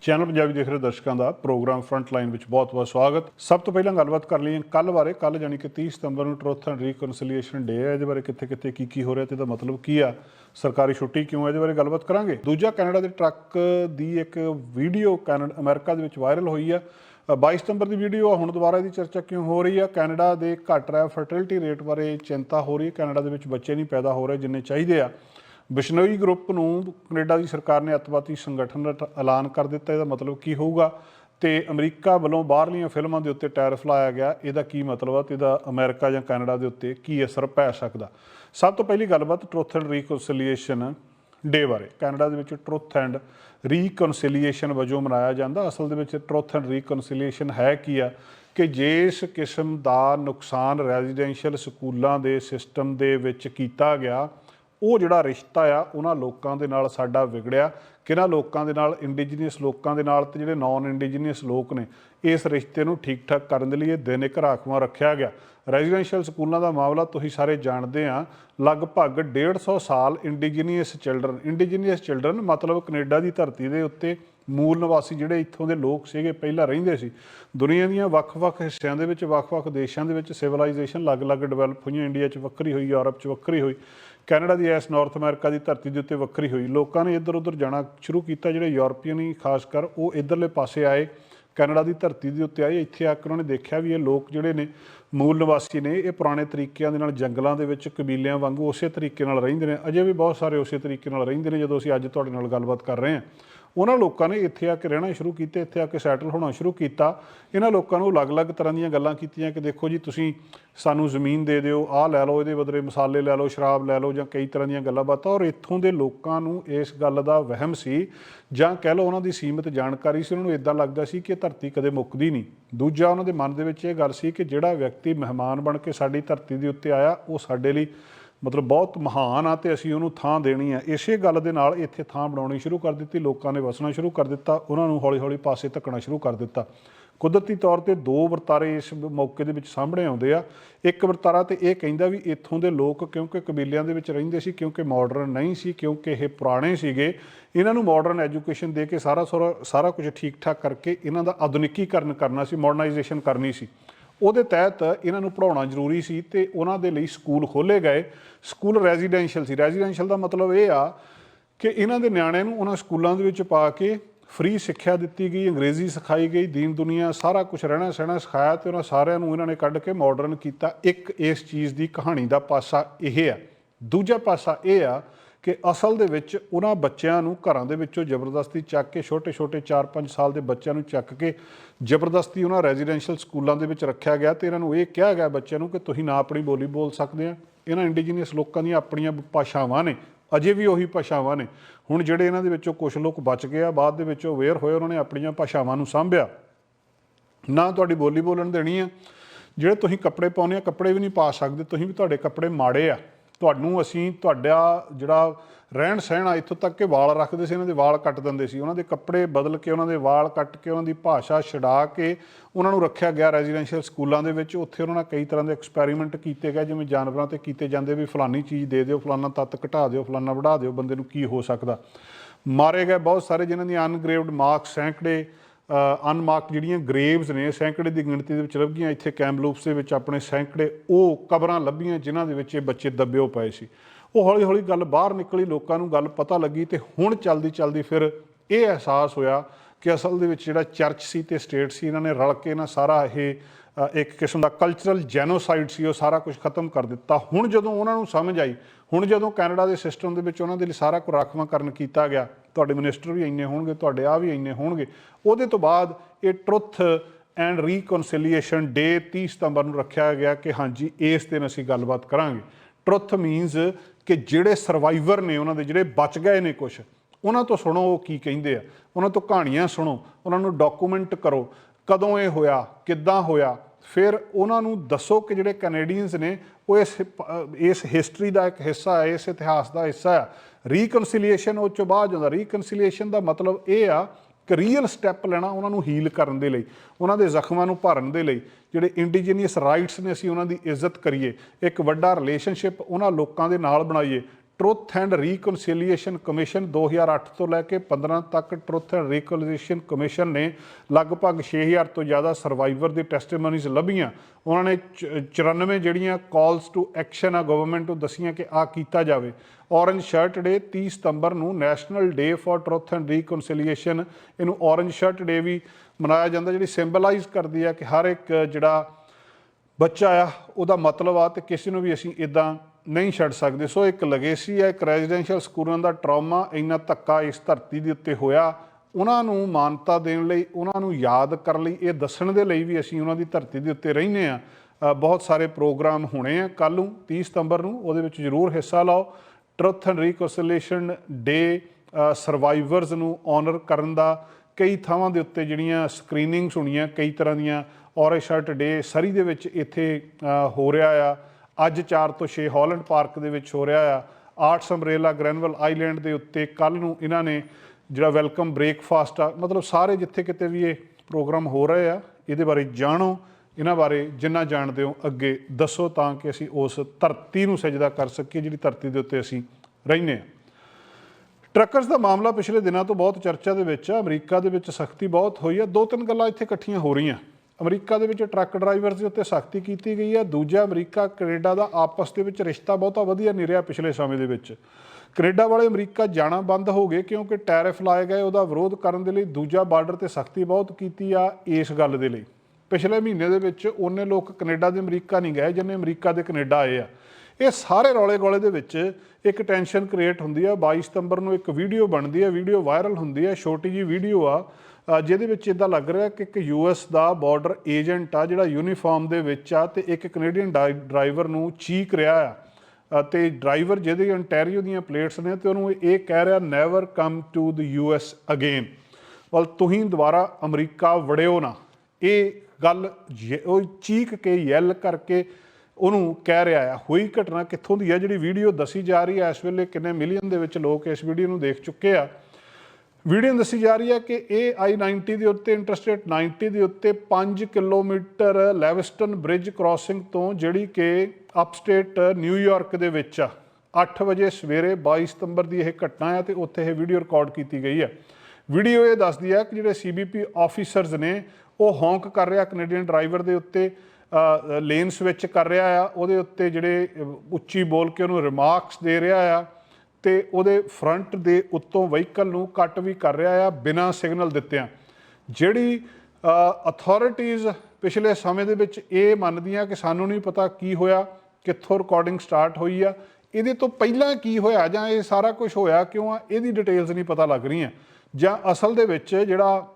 Channel Punjabi ਦੇਖ ਰਹੇ ਦਰਸ਼ਕਾਂ ਦਾ ਪ੍ਰੋਗਰਾਮ ਫਰੰਟ ਲਾਈਨ ਵਿੱਚ ਬਹੁਤ-ਬਹੁਤ ਸਵਾਗਤ। ਸਭ ਤੋਂ ਪਹਿਲਾਂ ਗੱਲਬਾਤ ਕਰ ਲਈਏ ਕੱਲ ਬਾਰੇ। ਕੱਲ ਜਾਨੀ ਕਿ 30 ਸਤੰਬਰ ਨੂੰ ਟਰੁੱਥ ਐਂਡ ਰੀਕਨਸੀਲੀਏਸ਼ਨ ਡੇ ਹੈ। ਇਹਦੇ ਬਾਰੇ ਕਿੱਥੇ-ਕਿੱਥੇ ਕੀ ਕੀ ਹੋ ਰਿਹਾ ਤੇ ਇਹਦਾ ਮਤਲਬ ਕੀ ਆ? ਸਰਕਾਰੀ ਛੁੱਟੀ ਕਿਉਂ ਹੈ ਇਹਦੇ ਬਾਰੇ ਗੱਲਬਾਤ ਕਰਾਂਗੇ। ਦੂਜਾ ਕੈਨੇਡਾ ਦੇ ਟਰੱਕ ਦੀ ਇੱਕ ਵੀਡੀਓ ਕੈਨੇਡਾ ਅਮਰੀਕਾ ਦੇ ਵਿੱਚ ਵਾਇਰਲ ਹੋਈ ਆ। ਅ, 22 ਸਤੰਬਰ ਦੀ ਵੀਡੀਓ ਆ। ਹੁਣ ਦੁਬਾਰਾ ਇਹਦੀ ਚਰਚਾ ਕਿਉਂ ਹੋ ਰਹੀ ਆ? ਕੈਨੇਡਾ ਦੇ ਘਟ ਰਿਹਾ ਫਰਟੀਲਿਟੀ ਰੇਟ ਬਾਰੇ ਚਿੰਤਾ ਹੋ ਰਹੀ ਹੈ। ਕੈਨੇਡਾ ਦੇ ਵਿੱਚ ਬੱਚੇ ਨਹੀਂ ਪੈਦਾ ਹੋ ਰਹੇ ਜਿੰਨੇ ਚਾਹੀਦੇ ਆ। ਬਿਸ਼ਨੋਈ ਗਰੁੱਪ ਨੂੰ ਕੈਨੇਡਾ ਦੀ ਸਰਕਾਰ ਨੇ ਅੱਤਵਾਦੀ ਸੰਗਠਨ ਦਾ ਐਲਾਨ ਕਰ ਦਿੱਤਾ। ਇਹਦਾ ਮਤਲਬ ਕੀ ਹੋਊਗਾ? ਤੇ ਅਮਰੀਕਾ ਵੱਲੋਂ ਬਾਹਰਲੀਆਂ ਫਿਲਮਾਂ ਦੇ ਉੱਤੇ ਟੈਰਿਫ ਲਾਇਆ ਗਿਆ। ਇਹਦਾ ਕੀ ਮਤਲਬ ਆ? ਤੇ ਇਹਦਾ ਅਮਰੀਕਾ ਜਾਂ ਕੈਨੇਡਾ ਦੇ ਉੱਤੇ ਕੀ ਅਸਰ ਪੈ ਸਕਦਾ? ਸਭ ਤੋਂ ਪਹਿਲੀ ਗੱਲਬਾਤ ਟਰੁੱਥ ਐਂਡ ਰੀਕਨਸੀਲੀਏਸ਼ਨ ਡੇ ਬਾਰੇ। ਕੈਨੇਡਾ ਦੇ ਵਿੱਚ ਟਰੁੱਥ ਐਂਡ ਰੀਕਨਸੀਲੀਏਸ਼ਨ ਵਜੋਂ ਮਨਾਇਆ ਜਾਂਦਾ। ਅਸਲ ਦੇ ਵਿੱਚ ਟਰੁੱਥ ਐਂਡ ਰੀਕਨਸੀਲੀਏਸ਼ਨ ਹੈ ਕੀ ਆ? ਕਿ ਜਿਸ ਕਿਸਮ ਦਾ ਨੁਕਸਾਨ ਰੈਜ਼ੀਡੈਂਸ਼ੀਅਲ ਸਕੂਲਾਂ ਦੇ ਸਿਸਟਮ ਦੇ ਵਿੱਚ ਕੀਤਾ ਗਿਆ ਉਹ ਜਿਹੜਾ ਰਿਸ਼ਤਾ ਆ, ਉਹਨਾਂ ਲੋਕਾਂ ਦੇ ਨਾਲ ਸਾਡਾ ਵਿਗੜਿਆ, ਕਿਹਨਾਂ ਲੋਕਾਂ ਦੇ ਨਾਲ? ਇੰਡੀਜੀਨੀਅਸ ਲੋਕਾਂ ਦੇ ਨਾਲ ਤੇ ਜਿਹੜੇ ਨਾਨ ਇੰਡੀਜੀਨੀਅਸ ਲੋਕ ਨੇ, ਇਸ ਰਿਸ਼ਤੇ ਨੂੰ ਠੀਕ ਠਾਕ ਕਰਨ ਦੇ ਲਈ ਇਹ ਦਿਨ ਇੱਕ ਰਾਖਵਾਂ ਰੱਖਿਆ ਗਿਆ। ਰੈਜ਼ੀਡੈਂਸ਼ੀਅਲ ਸਕੂਲਾਂ ਦਾ ਮਾਮਲਾ ਤੁਸੀਂ ਸਾਰੇ ਜਾਣਦੇ ਆ। ਲਗਭਗ 150 ਸਾਲ ਇੰਡੀਜੀਨੀਅਸ ਚਿਲਡਰਨ ਇੰਡੀਜੀਨੀਅਸ ਚਿਲਡਰਨ ਮਤਲਬ ਕੈਨੇਡਾ ਦੀ ਧਰਤੀ ਦੇ ਉੱਤੇ ਮੂਲ ਨਿਵਾਸੀ ਜਿਹੜੇ ਇੱਥੋਂ ਦੇ ਲੋਕ ਸੀਗੇ, ਪਹਿਲਾਂ ਰਹਿੰਦੇ ਸੀ। ਦੁਨੀਆ ਦੀਆਂ ਵੱਖ-ਵੱਖ ਹਿੱਸਿਆਂ ਦੇ ਵਿੱਚ ਵੱਖ-ਵੱਖ ਦੇਸ਼ਾਂ ਦੇ ਵਿੱਚ ਸਿਵਲਾਈਜੇਸ਼ਨ ਅਲੱਗ-ਅਲੱਗ ਡਿਵੈਲਪ ਹੋਈਆਂ। ਇੰਡੀਆ 'ਚ ਵੱਖਰੀ ਹੋਈ ਯੂਰਪ 'ਚ ਵੱਖਰੀ ਹੋਈ। ਕੈਨੇਡਾ ਦੀ ਐਸ ਨਾਰਥ ਅਮਰੀਕਾ ਦੀ ਧਰਤੀ ਦੇ ਉੱਤੇ ਵੱਖਰੀ ਹੋਈ। ਲੋਕਾਂ ਨੇ ਇੱਧਰ ਉੱਧਰ ਜਾਣਾ ਸ਼ੁਰੂ ਕੀਤਾ, ਜਿਹੜੇ ਯੂਰਪੀਅਨ ਹੀ, ਖਾਸ ਕਰ ਉਹ ਇੱਧਰਲੇ ਪਾਸੇ ਆਏ ਕੈਨੇਡਾ ਦੀ ਧਰਤੀ ਦੇ ਉੱਤੇ ਆਏ। ਇੱਥੇ ਆ ਕੇ ਉਹਨਾਂ ਨੇ ਦੇਖਿਆ ਵੀ ਇਹ ਲੋਕ ਜਿਹੜੇ ਨੇ, ਮੂਲ ਨਿਵਾਸੀ ਨੇ, ਇਹ ਪੁਰਾਣੇ ਤਰੀਕਿਆਂ ਦੇ ਨਾਲ ਜੰਗਲਾਂ ਦੇ ਵਿੱਚ, ਕਬੀਲਿਆਂ ਵਾਂਗੂ ਉਸੇ ਤਰੀਕੇ ਨਾਲ ਰਹਿੰਦੇ ਨੇ। ਅਜੇ ਵੀ ਬਹੁਤ ਸਾਰੇ ਉਸੇ ਤਰੀਕੇ ਨਾਲ ਰਹਿੰਦੇ ਨੇ, ਜਦੋਂ ਅਸੀਂ ਅੱਜ ਤੁਹਾਡੇ ਨਾਲ ਗੱਲਬਾਤ ਕਰ ਰਹੇ ਹਾਂ। ਉਹਨਾਂ ਲੋਕਾਂ ਨੇ ਇੱਥੇ ਆ ਕੇ ਰਹਿਣਾ ਸ਼ੁਰੂ ਕੀਤਾ, ਇੱਥੇ ਆ ਕੇ ਸੈਟਲ ਹੋਣਾ ਸ਼ੁਰੂ ਕੀਤਾ। ਇਹਨਾਂ ਲੋਕਾਂ ਨੂੰ ਅਲੱਗ-ਅਲੱਗ ਤਰ੍ਹਾਂ ਦੀਆਂ ਗੱਲਾਂ ਕੀਤੀਆਂ ਕਿ ਦੇਖੋ ਜੀ, ਤੁਸੀਂ ਸਾਨੂੰ ਜ਼ਮੀਨ ਦੇ ਦਿਓ, ਆਹ ਲੈ ਲਓ, ਇਹਦੇ ਬਦਲੇ ਮਸਾਲੇ ਲੈ ਲਓ, ਸ਼ਰਾਬ ਲੈ ਲਓ ਜਾਂ ਕਈ ਤਰ੍ਹਾਂ ਦੀਆਂ ਗੱਲਾਂ ਬਾਤਾਂ। ਔਰ ਇੱਥੋਂ ਦੇ ਲੋਕਾਂ ਨੂੰ ਇਸ ਗੱਲ ਦਾ ਵਹਿਮ ਸੀ ਜਾਂ ਕਹਿ ਲਓ ਉਹਨਾਂ ਦੀ ਸੀਮਿਤ ਜਾਣਕਾਰੀ ਸੀ, ਉਹਨਾਂ ਨੂੰ ਇਦਾਂ ਲੱਗਦਾ ਸੀ ਕਿ ਧਰਤੀ ਕਦੇ ਮੁੱਕਦੀ ਨਹੀਂ। ਦੂਜਾ ਉਹਨਾਂ ਦੇ ਮਨ ਦੇ ਵਿੱਚ ਇਹ ਗੱਲ ਸੀ ਕਿ ਜਿਹੜਾ ਵਿਅਕਤੀ ਮਹਿਮਾਨ ਬਣ ਕੇ ਸਾਡੀ ਧਰਤੀ ਦੇ ਉੱਤੇ ਆਇਆ, ਉਹ ਸਾਡੇ ਲਈ ਮਤਲਬ ਬਹੁਤ ਮਹਾਨ ਆ ਤੇ ਅਸੀਂ ਉਹਨੂੰ ਥਾਂ ਦੇਣੀ ਆ। ਇਸੇ ਗੱਲ ਦੇ ਨਾਲ ਇੱਥੇ ਥਾਂ ਬਣਾਉਣੀ ਸ਼ੁਰੂ ਕਰ ਦਿੱਤੀ, ਲੋਕਾਂ ਨੇ ਵਸਣਾ ਸ਼ੁਰੂ ਕਰ ਦਿੱਤਾ, ਉਹਨਾਂ ਨੂੰ ਹੌਲੀ-ਹੌਲੀ ਪਾਸੇ ਧੱਕਣਾ ਸ਼ੁਰੂ ਕਰ ਦਿੱਤਾ। ਕੁਦਰਤੀ ਤੌਰ ਤੇ ਦੋ ਵਰਤਾਰੇ ਇਸ ਮੌਕੇ ਦੇ ਵਿੱਚ ਸਾਹਮਣੇ ਆਉਂਦੇ ਆ। ਇੱਕ ਵਰਤਾਰਾ ਤੇ ਇਹ ਕਹਿੰਦਾ ਵੀ ਇੱਥੋਂ ਦੇ ਲੋਕ ਕਿਉਂਕਿ ਕਬੀਲਿਆਂ ਦੇ ਵਿੱਚ ਰਹਿੰਦੇ ਸੀ, ਕਿਉਂਕਿ ਮਾਡਰਨ ਨਹੀਂ ਸੀ, ਕਿਉਂਕਿ ਇਹ ਪੁਰਾਣੇ ਸੀਗੇ। ਇਹਨਾਂ ਨੂੰ ਮਾਡਰਨ ਐਜੂਕੇਸ਼ਨ ਦੇ ਕੇ ਸਾਰਾ ਸਾਰਾ ਸਾਰਾ ਕੁਝ ਠੀਕ ਠਾਕ ਕਰਕੇ ਇਹਨਾਂ ਦਾ ਆਧੁਨਿਕੀਕਰਨ ਕਰਨਾ ਸੀ ਮਾਡਰਨਾਈਜੇਸ਼ਨ ਕਰਨੀ ਸੀ। ਉਹਦੇ ਤਹਿਤ ਇਹਨਾਂ ਨੂੰ ਪੜਾਉਣਾ ਜ਼ਰੂਰੀ ਸੀ ਤੇ ਉਹਨਾਂ ਦੇ ਲਈ ਸਕੂਲ ਖੋਲੇ ਗਏ। ਸਕੂਲ ਰੈਜ਼ੀਡੈਂਸ਼ੀਅਲ ਸੀ। ਰੈਜ਼ੀਡੈਂਸ਼ੀਅਲ ਦਾ ਮਤਲਬ ਇਹ ਆ ਕਿ ਇਹਨਾਂ ਦੇ ਨਿਆਣਿਆਂ ਨੂੰ ਉਹਨਾਂ ਸਕੂਲਾਂ ਦੇ ਵਿੱਚ ਪਾ ਕੇ ਫ੍ਰੀ ਸਿੱਖਿਆ ਦਿੱਤੀ ਗਈ, ਅੰਗਰੇਜ਼ੀ ਸਿਖਾਈ ਗਈ, ਦੀਨ ਦੁਨੀਆ ਸਾਰਾ ਕੁਝ ਰਹਿਣਾ ਸਹਿਣਾ ਸਿਖਾਇਆ ਤੇ ਉਹਨਾਂ ਸਾਰਿਆਂ ਨੂੰ ਇਹਨਾਂ ਨੇ ਕੱਢ ਕੇ ਮਾਡਰਨ ਕੀਤਾ। ਇੱਕ ਇਸ ਚੀਜ਼ ਦੀ ਕਹਾਣੀ ਦਾ ਪਾਸਾ ਇਹ ਆ। ਦੂਜਾ ਪਾਸਾ ਇਹ ਆ ਕਿ ਅਸਲ ਦੇ ਵਿੱਚ ਉਹਨਾਂ ਬੱਚਿਆਂ ਨੂੰ ਘਰਾਂ ਦੇ ਵਿੱਚੋਂ ਜ਼ਬਰਦਸਤੀ ਚੱਕ ਕੇ ਛੋਟੇ-ਛੋਟੇ 4-5 ਸਾਲ ਦੇ ਬੱਚਿਆਂ ਨੂੰ ਚੱਕ ਕੇ ਜ਼ਬਰਦਸਤੀ ਉਹਨਾਂ ਰੈਜ਼ੀਡੈਂਸ਼ੀਅਲ ਸਕੂਲਾਂ ਦੇ ਵਿੱਚ ਰੱਖਿਆ ਗਿਆ ਤੇ ਇਹਨਾਂ ਨੂੰ ਇਹ ਕਿਹਾ ਗਿਆ ਬੱਚਿਆਂ ਨੂੰ ਕਿ ਤੁਸੀਂ ਨਾ ਆਪਣੀ ਬੋਲੀ ਬੋਲ ਸਕਦੇ ਆ। ਇਹਨਾਂ ਇੰਡੀਜੀਨੀਅਸ ਲੋਕਾਂ ਦੀਆਂ ਆਪਣੀਆਂ ਭਾਸ਼ਾਵਾਂ ਨੇ, ਅਜੇ ਵੀ ਉਹੀ ਭਾਸ਼ਾਵਾਂ ਨੇ। ਹੁਣ ਜਿਹੜੇ ਇਹਨਾਂ ਦੇ ਵਿੱਚੋਂ ਕੁਝ ਲੋਕ ਬਚ ਗਏ ਆ, ਬਾਅਦ ਦੇ ਵਿੱਚ ਅਵੇਅਰ ਹੋਏ ਉਹਨਾਂ ਨੇ ਆਪਣੀਆਂ ਭਾਸ਼ਾਵਾਂ ਨੂੰ ਸਾਂਭਿਆ। ਨਾ ਤੁਹਾਡੀ ਬੋਲੀ ਬੋਲਣ ਦੇਣੀ ਆ। ਜਿਹੜੇ ਤੁਸੀਂ ਕੱਪੜੇ ਪਾਉਂਦੇ ਆ, ਕੱਪੜੇ ਵੀ ਨਹੀਂ ਪਾ ਸਕਦੇ, ਤੁਸੀਂ ਵੀ ਤੁਹਾਡੇ ਕੱਪੜੇ ਮਾੜੇ ਆ। ਤੁਹਾਨੂੰ ਅਸੀਂ ਤੁਹਾਡਾ ਜਿਹੜਾ ਰਹਿਣ ਸਹਿਣ ਆ ਇੱਥੋਂ ਤੱਕ ਕਿ ਵਾਲ ਰੱਖਦੇ ਸੀ, ਇਹਨਾਂ ਦੇ ਵਾਲ ਕੱਟ ਦਿੰਦੇ ਸੀ। ਉਹਨਾਂ ਦੇ ਕੱਪੜੇ ਬਦਲ ਕੇ, ਉਹਨਾਂ ਦੇ ਵਾਲ ਕੱਟ ਕੇ, ਉਹਨਾਂ ਦੀ ਭਾਸ਼ਾ ਛਡਾ ਕੇ, ਉਹਨਾਂ ਨੂੰ ਰੱਖਿਆ ਗਿਆ ਰੈਜ਼ੀਡੈਂਸ਼ੀਅਲ ਸਕੂਲਾਂ ਦੇ ਵਿੱਚ। ਉੱਥੇ ਉਹਨਾਂ ਨਾਲ ਕਈ ਤਰ੍ਹਾਂ ਦੇ ਐਕਸਪੈਰੀਮੈਂਟ ਕੀਤੇ ਗਏ, ਜਿਵੇਂ ਜਾਨਵਰਾਂ ਤੇ ਕੀਤੇ ਜਾਂਦੇ ਵੀ ਫਲਾਨੀ ਚੀਜ਼ ਦੇ ਦਿਓ, ਫਲਾਨਾ ਤੱਤ ਘਟਾ ਦਿਓ, ਫਲਾਨਾ ਵਧਾ ਦਿਓ, ਬੰਦੇ ਨੂੰ ਕੀ ਹੋ ਸਕਦਾ। ਮਾਰੇ ਗਏ ਬਹੁਤ ਸਾਰੇ ਜਿਨ੍ਹਾਂ ਦੀ ਅਨਗ੍ਰੇਵਡ ਮਾਰਕਸ ਸੈਂਕੜੇ ਅਨਮਾਰਕ ਜਿਹੜੀਆਂ ਗ੍ਰੇਵਸ ਨੇ, ਸੈਂਕੜੇ ਦੀ ਗਿਣਤੀ ਦੇ ਵਿੱਚ ਲੱਭੀਆਂ ਇੱਥੇ ਕੈਂਬਲੂਪਸ ਦੇ ਵਿੱਚ ਆਪਣੇ ਸੈਂਕੜੇ ਉਹ ਕਬਰਾਂ ਲੱਭੀਆਂ, ਜਿਨ੍ਹਾਂ ਦੇ ਵਿੱਚ ਇਹ ਬੱਚੇ ਦੱਬਿਓ ਪਏ ਸੀ। ਉਹ ਹੌਲੀ ਹੌਲੀ ਗੱਲ ਬਾਹਰ ਨਿਕਲੀ, ਲੋਕਾਂ ਨੂੰ ਗੱਲ ਪਤਾ ਲੱਗੀ ਤੇ ਹੁਣ ਚੱਲਦੀ ਚੱਲਦੀ ਫਿਰ ਇਹ ਅਹਿਸਾਸ ਹੋਇਆ ਕਿ ਅਸਲ ਦੇ ਵਿੱਚ ਜਿਹੜਾ ਚਰਚ ਸੀ ਤੇ ਸਟੇਟ ਸੀ, ਇਹਨਾਂ ਨੇ ਰਲ ਕੇ ਨਾ ਸਾਰਾ ਇਹ ਇੱਕ ਕਿਸਮ ਦਾ ਕਲਚਰਲ ਜੈਨੋਸਾਈਡ ਸੀ, ਉਹ ਸਾਰਾ ਕੁਝ ਖਤਮ ਕਰ ਦਿੱਤਾ। ਹੁਣ ਜਦੋਂ ਉਹਨਾਂ ਨੂੰ ਸਮਝ ਆਈ, ਹੁਣ ਜਦੋਂ ਕੈਨੇਡਾ ਦੇ ਸਿਸਟਮ ਦੇ ਵਿੱਚ ਉਹਨਾਂ ਦੇ ਲਈ ਸਾਰਾ ਕੁਝ ਰਾਖਵਾਂਕਰਨ ਕੀਤਾ ਗਿਆ ਤੁਹਾਡੇ ਮਿਨਿਸਟਰ ਵੀ ਇੰਨੇ ਹੋਣਗੇ, ਤੁਹਾਡੇ ਆ ਵੀ ਇੰਨੇ ਹੋਣਗੇ। ਉਹਦੇ ਤੋਂ ਬਾਅਦ ਇਹ ਟਰੁੱਥ ਐਂਡ ਰੀਕਨਸੀਲੀਏਸ਼ਨ ਡੇ 30 ਸਤੰਬਰ ਨੂੰ ਰੱਖਿਆ ਗਿਆ ਕਿ ਹਾਂਜੀ, ਇਸ ਦਿਨ ਅਸੀਂ ਗੱਲਬਾਤ ਕਰਾਂਗੇ। ਟਰੁੱਥ ਮੀਨਸ ਕਿ ਜਿਹੜੇ ਸਰਵਾਈਵਰ ਨੇ ਉਹਨਾਂ ਦੇ, ਜਿਹੜੇ ਬਚ ਗਏ ਨੇ ਕੁਝ ਉਹਨਾਂ ਤੋਂ ਸੁਣੋ ਉਹ ਕੀ ਕਹਿੰਦੇ ਆ। ਉਹਨਾਂ ਤੋਂ ਕਹਾਣੀਆਂ ਸੁਣੋ, ਉਹਨਾਂ ਨੂੰ ਡਾਕੂਮੈਂਟ ਕਰੋ। ਕਦੋਂ ਇਹ ਹੋਇਆ, ਕਿੱਦਾਂ ਹੋਇਆ ਫਿਰ ਉਹਨਾਂ ਨੂੰ ਦੱਸੋ ਕਿ ਜਿਹੜੇ ਕੈਨੇਡੀਅਨਸ ਨੇ, ਉਹ ਇਸ ਇਸ ਹਿਸਟਰੀ ਦਾ ਇੱਕ ਹਿੱਸਾ ਹੈ, ਇਸ ਇਤਿਹਾਸ ਦਾ ਹਿੱਸਾ ਹੈ। ਰੀਕਨਸੀਲੀਏਸ਼ਨ ਉਹ ਚੋਂ ਬਾਅਦ ਜਾਂਦਾ ਰੀਕਨਸੀਲੀਏਸ਼ਨ ਦਾ ਮਤਲਬ ਇਹ ਆ ਕਿ ਰੀਅਲ ਸਟੈਪ ਲੈਣਾ ਉਹਨਾਂ ਨੂੰ ਹੀਲ ਕਰਨ ਦੇ ਲਈ, ਉਹਨਾਂ ਦੇ ਜ਼ਖਮਾਂ ਨੂੰ ਭਰਨ ਦੇ ਲਈ। ਜਿਹੜੇ ਇੰਡੀਜੀਨੀਅਸ ਰਾਈਟਸ ਨੇ, ਅਸੀਂ ਉਹਨਾਂ ਦੀ ਇੱਜ਼ਤ ਕਰੀਏ। ਇੱਕ ਵੱਡਾ ਰਿਲੇਸ਼ਨਸ਼ਿਪ ਉਹਨਾਂ ਲੋਕਾਂ ਦੇ ਨਾਲ ਬਣਾਈਏ। ਟਰੁੱਥ ਐਂਡ ਰੀਕਨਸੀਲੀਏਸ਼ਨ ਕਮਿਸ਼ਨ 2008 ਤੋਂ ਲੈ ਕੇ 15 ਤੱਕ ਟਰੁੱਥ ਐਂਡ ਰੀਕਨਸੀਲੀਏਸ਼ਨ ਕਮਿਸ਼ਨ ਨੇ ਲਗਭਗ 6000 ਤੋਂ ਜ਼ਿਆਦਾ ਸਰਵਾਈਵਰ ਦੀ ਟੈਸਟੀਮਨੀਜ਼ ਲੱਭੀਆਂ। ਉਹਨਾਂ ਨੇ ਚ- 94 ਜਿਹੜੀਆਂ ਕਾਲਸ ਟੂ ਐਕਸ਼ਨ ਆ ਗਵਰਨਮੈਂਟ ਨੂੰ ਦਸੀਆਂ ਕਿ ਆ ਕੀਤਾ ਜਾਵੇ। ਔਰੰਜ ਸ਼ਰਟ ਡੇ 30 ਸਤੰਬਰ ਨੂੰ national day for truth and reconciliation ਇਹਨੂੰ ਔਰੰਜ ਸ਼ਰਟ ਡੇ ਵੀ ਮਨਾਇਆ ਜਾਂਦਾ, ਜਿਹੜੀ ਸਿੰਬਲਾਈਜ਼ ਕਰਦੀ ਆ ਕਿ ਹਰ ਇੱਕ ਜਿਹੜਾ ਬੱਚਾ ਆ, ਉਹਦਾ ਮਤਲਬ ਆ ਤੇ ਕਿਸੇ ਨੂੰ ਵੀ ਅਸੀਂ ਇਦਾਂ ਨਹੀਂ ਛੱਡ ਸਕਦੇ। ਸੋ ਇੱਕ ਲੈਗੇਸੀ ਹੈ, ਇੱਕ ਰੈਜ਼ੀਡੈਂਸ਼ੀਅਲ ਸਕੂਲਾਂ ਦਾ ਟਰਾਮਾ ਇੰਨਾ ਧੱਕਾ ਇਸ ਧਰਤੀ ਦੇ ਉੱਤੇ ਹੋਇਆ। ਉਹਨਾਂ ਨੂੰ ਮਾਨਤਾ ਦੇਣ ਲਈ, ਉਹਨਾਂ ਨੂੰ ਯਾਦ ਕਰਨ ਲਈ, ਇਹ ਦੱਸਣ ਦੇ ਲਈ ਵੀ ਅਸੀਂ ਉਹਨਾਂ ਦੀ ਧਰਤੀ ਦੇ ਉੱਤੇ ਰਹਿੰਦੇ ਆ ਬਹੁਤ ਸਾਰੇ ਪ੍ਰੋਗਰਾਮ ਹੋਣੇ ਆ ਕੱਲ ਨੂੰ 30 ਸਤੰਬਰ ਨੂੰ, ਉਹਦੇ ਵਿੱਚ ਜ਼ਰੂਰ ਹਿੱਸਾ ਲਓ। Truth and reconciliation day survivors ਨੂੰ ਆਨਰ ਕਰਨ ਦਾ ਕਈ ਥਾਵਾਂ ਦੇ ਉੱਤੇ ਜਿਹੜੀਆਂ ਸਕਰੀਨਿੰਗਸ ਹੋਣੀਆਂ, ਕਈ ਤਰ੍ਹਾਂ ਦੀਆਂ ਔਰੇਂਜ ਸ਼ਰਟ ਡੇ ਸਰੀ ਦੇ ਵਿੱਚ ਇੱਥੇ ਹੋ ਰਿਹਾ ਆ। ਅੱਜ 4 ਤੋਂ 6 ਹਾਲੈਂਡ ਪਾਰਕ ਦੇ ਵਿੱਚ ਹੋ ਰਿਹਾ ਆ। ਆਰਟਸ ਅੰਬ੍ਰੇਲਾ ਗ੍ਰੈਨਵਲ ਆਈਲੈਂਡ ਦੇ ਉੱਤੇ ਕੱਲ ਨੂੰ ਇਹਨਾਂ ਨੇ ਜਿਹੜਾ ਵੈਲਕਮ ਬ੍ਰੇਕਫਾਸਟ ਆ, ਮਤਲਬ ਸਾਰੇ ਜਿੱਥੇ ਕਿਤੇ ਵੀ ਇਹ ਪ੍ਰੋਗਰਾਮ ਹੋ ਰਹੇ ਆ, ਇਹਦੇ ਬਾਰੇ ਜਾਣੋ। ਇਹਨਾਂ ਬਾਰੇ ਜਿੰਨਾ ਜਾਣਦੇ ਹੋ, ਅੱਗੇ ਦੱਸੋ ਤਾਂ ਕਿ ਅਸੀਂ ਉਸ ਧਰਤੀ ਨੂੰ ਸਜਦਾ ਕਰ ਸਕੀਏ, ਜਿਹੜੀ ਧਰਤੀ ਦੇ ਉੱਤੇ ਅਸੀਂ ਰਹਿੰਦੇ ਹਾਂ। ਟਰੱਕਰਸ ਦਾ ਮਾਮਲਾ ਪਿਛਲੇ ਦਿਨਾਂ ਤੋਂ ਬਹੁਤ ਚਰਚਾ ਦੇ ਵਿੱਚ ਆ, ਅਮਰੀਕਾ ਦੇ ਵਿੱਚ ਸਖਤੀ ਬਹੁਤ ਹੋਈ ਆ। ਦੋ ਤਿੰਨ ਗੱਲਾਂ ਇੱਥੇ ਇਕੱਠੀਆਂ ਹੋ ਰਹੀਆਂ। ਅਮਰੀਕਾ ਦੇ ਵਿੱਚ ਟਰੱਕ ਡਰਾਈਵਰਸ ਦੇ ਉੱਤੇ ਸਖਤੀ ਕੀਤੀ ਗਈ ਆ ਦੂਜਾ, ਅਮਰੀਕਾ, ਕੈਨੇਡਾ ਦਾ ਆਪਸ ਦੇ ਵਿੱਚ ਰਿਸ਼ਤਾ ਬਹੁਤਾ ਵਧੀਆ ਨਹੀਂ ਰਿਹਾ ਪਿਛਲੇ ਸਮੇਂ ਦੇ ਵਿੱਚ। ਕੈਨੇਡਾ ਵਾਲੇ ਅਮਰੀਕਾ ਜਾਣਾ ਬੰਦ ਹੋ ਗਏ ਕਿਉਂਕਿ ਟੈਰਿਫ ਲਾਏ ਗਏ, ਉਹਦਾ ਵਿਰੋਧ ਕਰਨ ਦੇ ਲਈ ਦੂਜਾ ਬਾਰਡਰ ਤੇ ਸਖਤੀ ਬਹੁਤ ਕੀਤੀ ਆ ਇਸ ਗੱਲ ਦੇ ਲਈ। ਪਿਛਲੇ ਮਹੀਨੇ ਦੇ ਵਿੱਚ ਉਹਨੇ ਲੋਕ ਕੈਨੇਡਾ ਦੇ ਅਮਰੀਕਾ ਨਹੀਂ ਗਏ ਜਿੰਨੇ ਅਮਰੀਕਾ ਦੇ ਕੈਨੇਡਾ ਆਏ ਆ। ਇਹ ਸਾਰੇ ਰੌਲੇ ਗੋਲੇ ਦੇ ਵਿੱਚ ਇੱਕ ਟੈਨਸ਼ਨ ਕ੍ਰੀਏਟ ਹੁੰਦੀ ਆ। 22 ਸਤੰਬਰ ਨੂੰ ਇੱਕ ਵੀਡੀਓ ਬਣਦੀ ਆ, ਵੀਡੀਓ ਵਾਇਰਲ ਹੁੰਦੀ ਆ। ਛੋਟੀ ਜੀ ਵੀਡੀਓ ਆ ਜਿਹਦੇ ਵਿੱਚ ਇਦਾਂ ਲੱਗ ਰਿਹਾ ਕਿ ਇੱਕ ਯੂਐਸ ਦਾ ਬਾਰਡਰ ਏਜੰਟ ਆ ਜਿਹੜਾ ਯੂਨੀਫਾਰਮ ਦੇ ਵਿੱਚ ਆ ਤੇ ਇੱਕ ਕੈਨੇਡੀਅਨ ਡਰਾਈਵਰ ਨੂੰ ਚੀਕ ਰਿਹਾ ਆ। ਅ, ਤੇ ਡਰਾਈਵਰ ਜਿਹਦੇ ਅੰਟੈਰੀਓ ਦੀਆਂ ਪਲੇਟਸ ਨੇ ਤੇ ਉਹਨੂੰ ਇਹ ਕਹਿ ਰਿਹਾ never come to the US again ਵਲ ਤੁਸੀਂ ਦੁਬਾਰਾ ਅਮਰੀਕਾ ਵੜਿਓ ਨਾ। ਇਹ ਗੱਲ ਜੇ- ਉਹ ਚੀਕ ਕੇ ਯੈਲ ਕਰਕੇ ਉਹਨੂੰ ਕਹਿ ਰਿਹਾ ਆ। ਹੋਈ ਘਟਨਾ ਕਿੱਥੋਂ ਦੀ ਆ? ਜਿਹੜੀ ਵੀਡੀਓ ਦੱਸੀ ਜਾ ਰਹੀ ਆ ਇਸ ਵੇਲੇ ਕਿੰਨੇ ਮਿਲੀਅਨ ਦੇ ਵਿੱਚ ਲੋਕ ਇਸ ਵੀਡੀਓ ਨੂੰ ਦੇਖ ਚੁੱਕੇ ਆ। ਵੀਡੀਓ ਦੱਸੀ ਜਾ ਰਹੀ ਹੈ ਕਿ ਇਹ I-90 ਦੇ ਉੱਤੇ ਇੰਟਰਸਟੇਟ 90 ਦੇ ਉੱਤੇ 5 ਕਿਲੋਮੀਟਰ ਲੈਵਿਸਟਨ ਬ੍ਰਿਜ ਕ੍ਰਾਸਿੰਗ ਤੋਂ ਜਿਹੜੀ ਕਿ ਅਪਸਟੇਟ ਨਿਊਯਾਰਕ ਦੇ ਵਿੱਚ ਆ। 8 ਵਜੇ ਸਵੇਰੇ 22 ਸਤੰਬਰ ਦੀ ਇਹ ਘਟਨਾ ਹੈ ਤੇ ਉੱਥੇ ਇਹ ਵੀਡੀਓ ਰਿਕਾਰਡ ਕੀਤੀ ਗਈ ਹੈ ਵੀਡੀਓ ਇਹ ਦੱਸਦੀ ਹੈ ਕਿ ਜਿਹੜੇ ਸੀਬੀਪੀ ਆਫੀਸਰਸ ਨੇ, ਉਹ ਹੌਂਕ ਕਰ ਰਿਹਾ ਕੈਨੇਡੀਅਨ ਡਰਾਈਵਰ ਦੇ ਉੱਤੇ ਲੇਨ ਸਵਿਚ ਕਰ ਰਿਹਾ ਆ। ਉਹਦੇ ਉੱਤੇ ਜਿਹੜੇ ਉੱਚੀ ਬੋਲ ਕੇ ਉਹਨੂੰ ਰਿਮਾਰਕਸ ਦੇ ਰਿਹਾ ਆ। ਤੇ ਉਹਦੇ ਫਰੰਟ ਦੇ ਉੱਤੋਂ ਵਹੀਕਲ ਨੂੰ ਕੱਟ ਵੀ ਕਰ ਰਿਹਾ ਆ ਬਿਨਾਂ ਸਿਗਨਲ ਦਿੱਤਿਆਂ। ਜਿਹੜੀ ਅਥਾਰਟੀਆਂ ਪਿਛਲੇ ਸਮੇਂ ਦੇ ਵਿੱਚ ਇਹ ਮੰਨਦੀਆਂ ਕਿ ਸਾਨੂੰ ਨਹੀਂ ਪਤਾ ਕੀ ਹੋਇਆ, ਕਿੱਥੋਂ ਰਿਕਾਰਡਿੰਗ ਸਟਾਰਟ ਹੋਈ ਆ, ਇਹਦੇ ਤੋਂ ਪਹਿਲਾਂ ਕੀ ਹੋਇਆ ਜਾਂ ਇਹ ਸਾਰਾ ਕੁਝ ਹੋਇਆ ਕਿਉਂ ਆ, ਇਹਦੀ ਡਿਟੇਲਸ ਨਹੀਂ ਪਤਾ ਲੱਗ ਰਹੀਆਂ। ਜਾਂ ਅਸਲ ਦੇ ਵਿੱਚ ਜਿਹੜਾ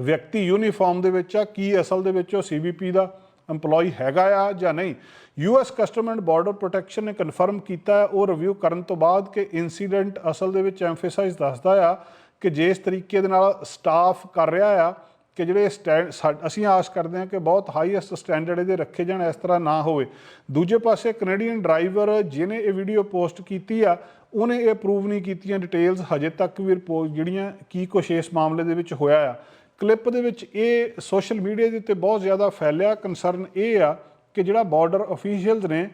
ਵਿਅਕਤੀ ਯੂਨੀਫਾਰਮ ਦੇ ਵਿੱਚ ਆ, ਕੀ ਅਸਲ ਦੇ ਵਿੱਚ ਉਹ ਸੀਬੀਪੀ ਦਾ EMPLOYE ਹੈਗਾ ਆ ਜਾਂ ਨਹੀਂ? US Custom and Border Protection ਨੇ ਕਨਫਰਮ ਕੀਤਾ ਹੈ, ਉਹ ਰਿਵਿਊ ਕਰਨ ਤੋਂ ਬਾਅਦ ਕਿ ਇਨਸੀਡੈਂਟ ਅਸਲ ਦੇ ਵਿੱਚ ਐਮਫੇਸਾਈਜ਼ ਦੱਸਦਾ ਆ ਕਿ ਜਿਸ ਤਰੀਕੇ ਦੇ ਨਾਲ ਸਟਾਫ ਕਰ ਰਿਹਾ ਆ, ਕਿ ਜਿਹੜੇ ਸਟੈਂਡ ਸਾ- ਅਸੀਂ ਆਸ ਕਰਦੇ ਹਾਂ ਕਿ ਬਹੁਤ ਹਾਈਐਸਟ ਸਟੈਂਡਰਡ ਇਹਦੇ ਰੱਖੇ ਜਾਣ, ਇਸ ਤਰ੍ਹਾਂ ਨਾ ਹੋਵੇ। ਦੂਜੇ ਪਾਸੇ ਕੈਨੇਡੀਅਨ ਡਰਾਈਵਰ ਜਿਹਨੇ ਇਹ ਵੀਡੀਓ ਪੋਸਟ ਕੀਤੀ ਆ, ਉਹਨੇ ਇਹ ਪ੍ਰੂਵ ਨਹੀਂ ਕੀਤੀਆਂ ਡਿਟੇਲਸ ਹਜੇ ਤੱਕ ਵੀ ਰਿਪੋਰਟ ਜਿਹੜੀਆਂ ਕੀ ਕੁਛ ਇਸ ਮਾਮਲੇ ਦੇ ਵਿੱਚ ਹੋਇਆ ਆ। ਕਲਿੱਪ ਦੇ ਵਿੱਚ ਇਹ ਸੋਸ਼ਲ ਮੀਡੀਆ ਦੇ ਉੱਤੇ ਬਹੁਤ ਜ਼ਿਆਦਾ ਫੈਲਿਆ। ਕਨਸਰਨ ਇਹ ਆ ਕਿ ਜਿਹੜਾ ਬਾਰਡਰ ਅਫੀਸ਼ੀਅਲਸ ਨੇ,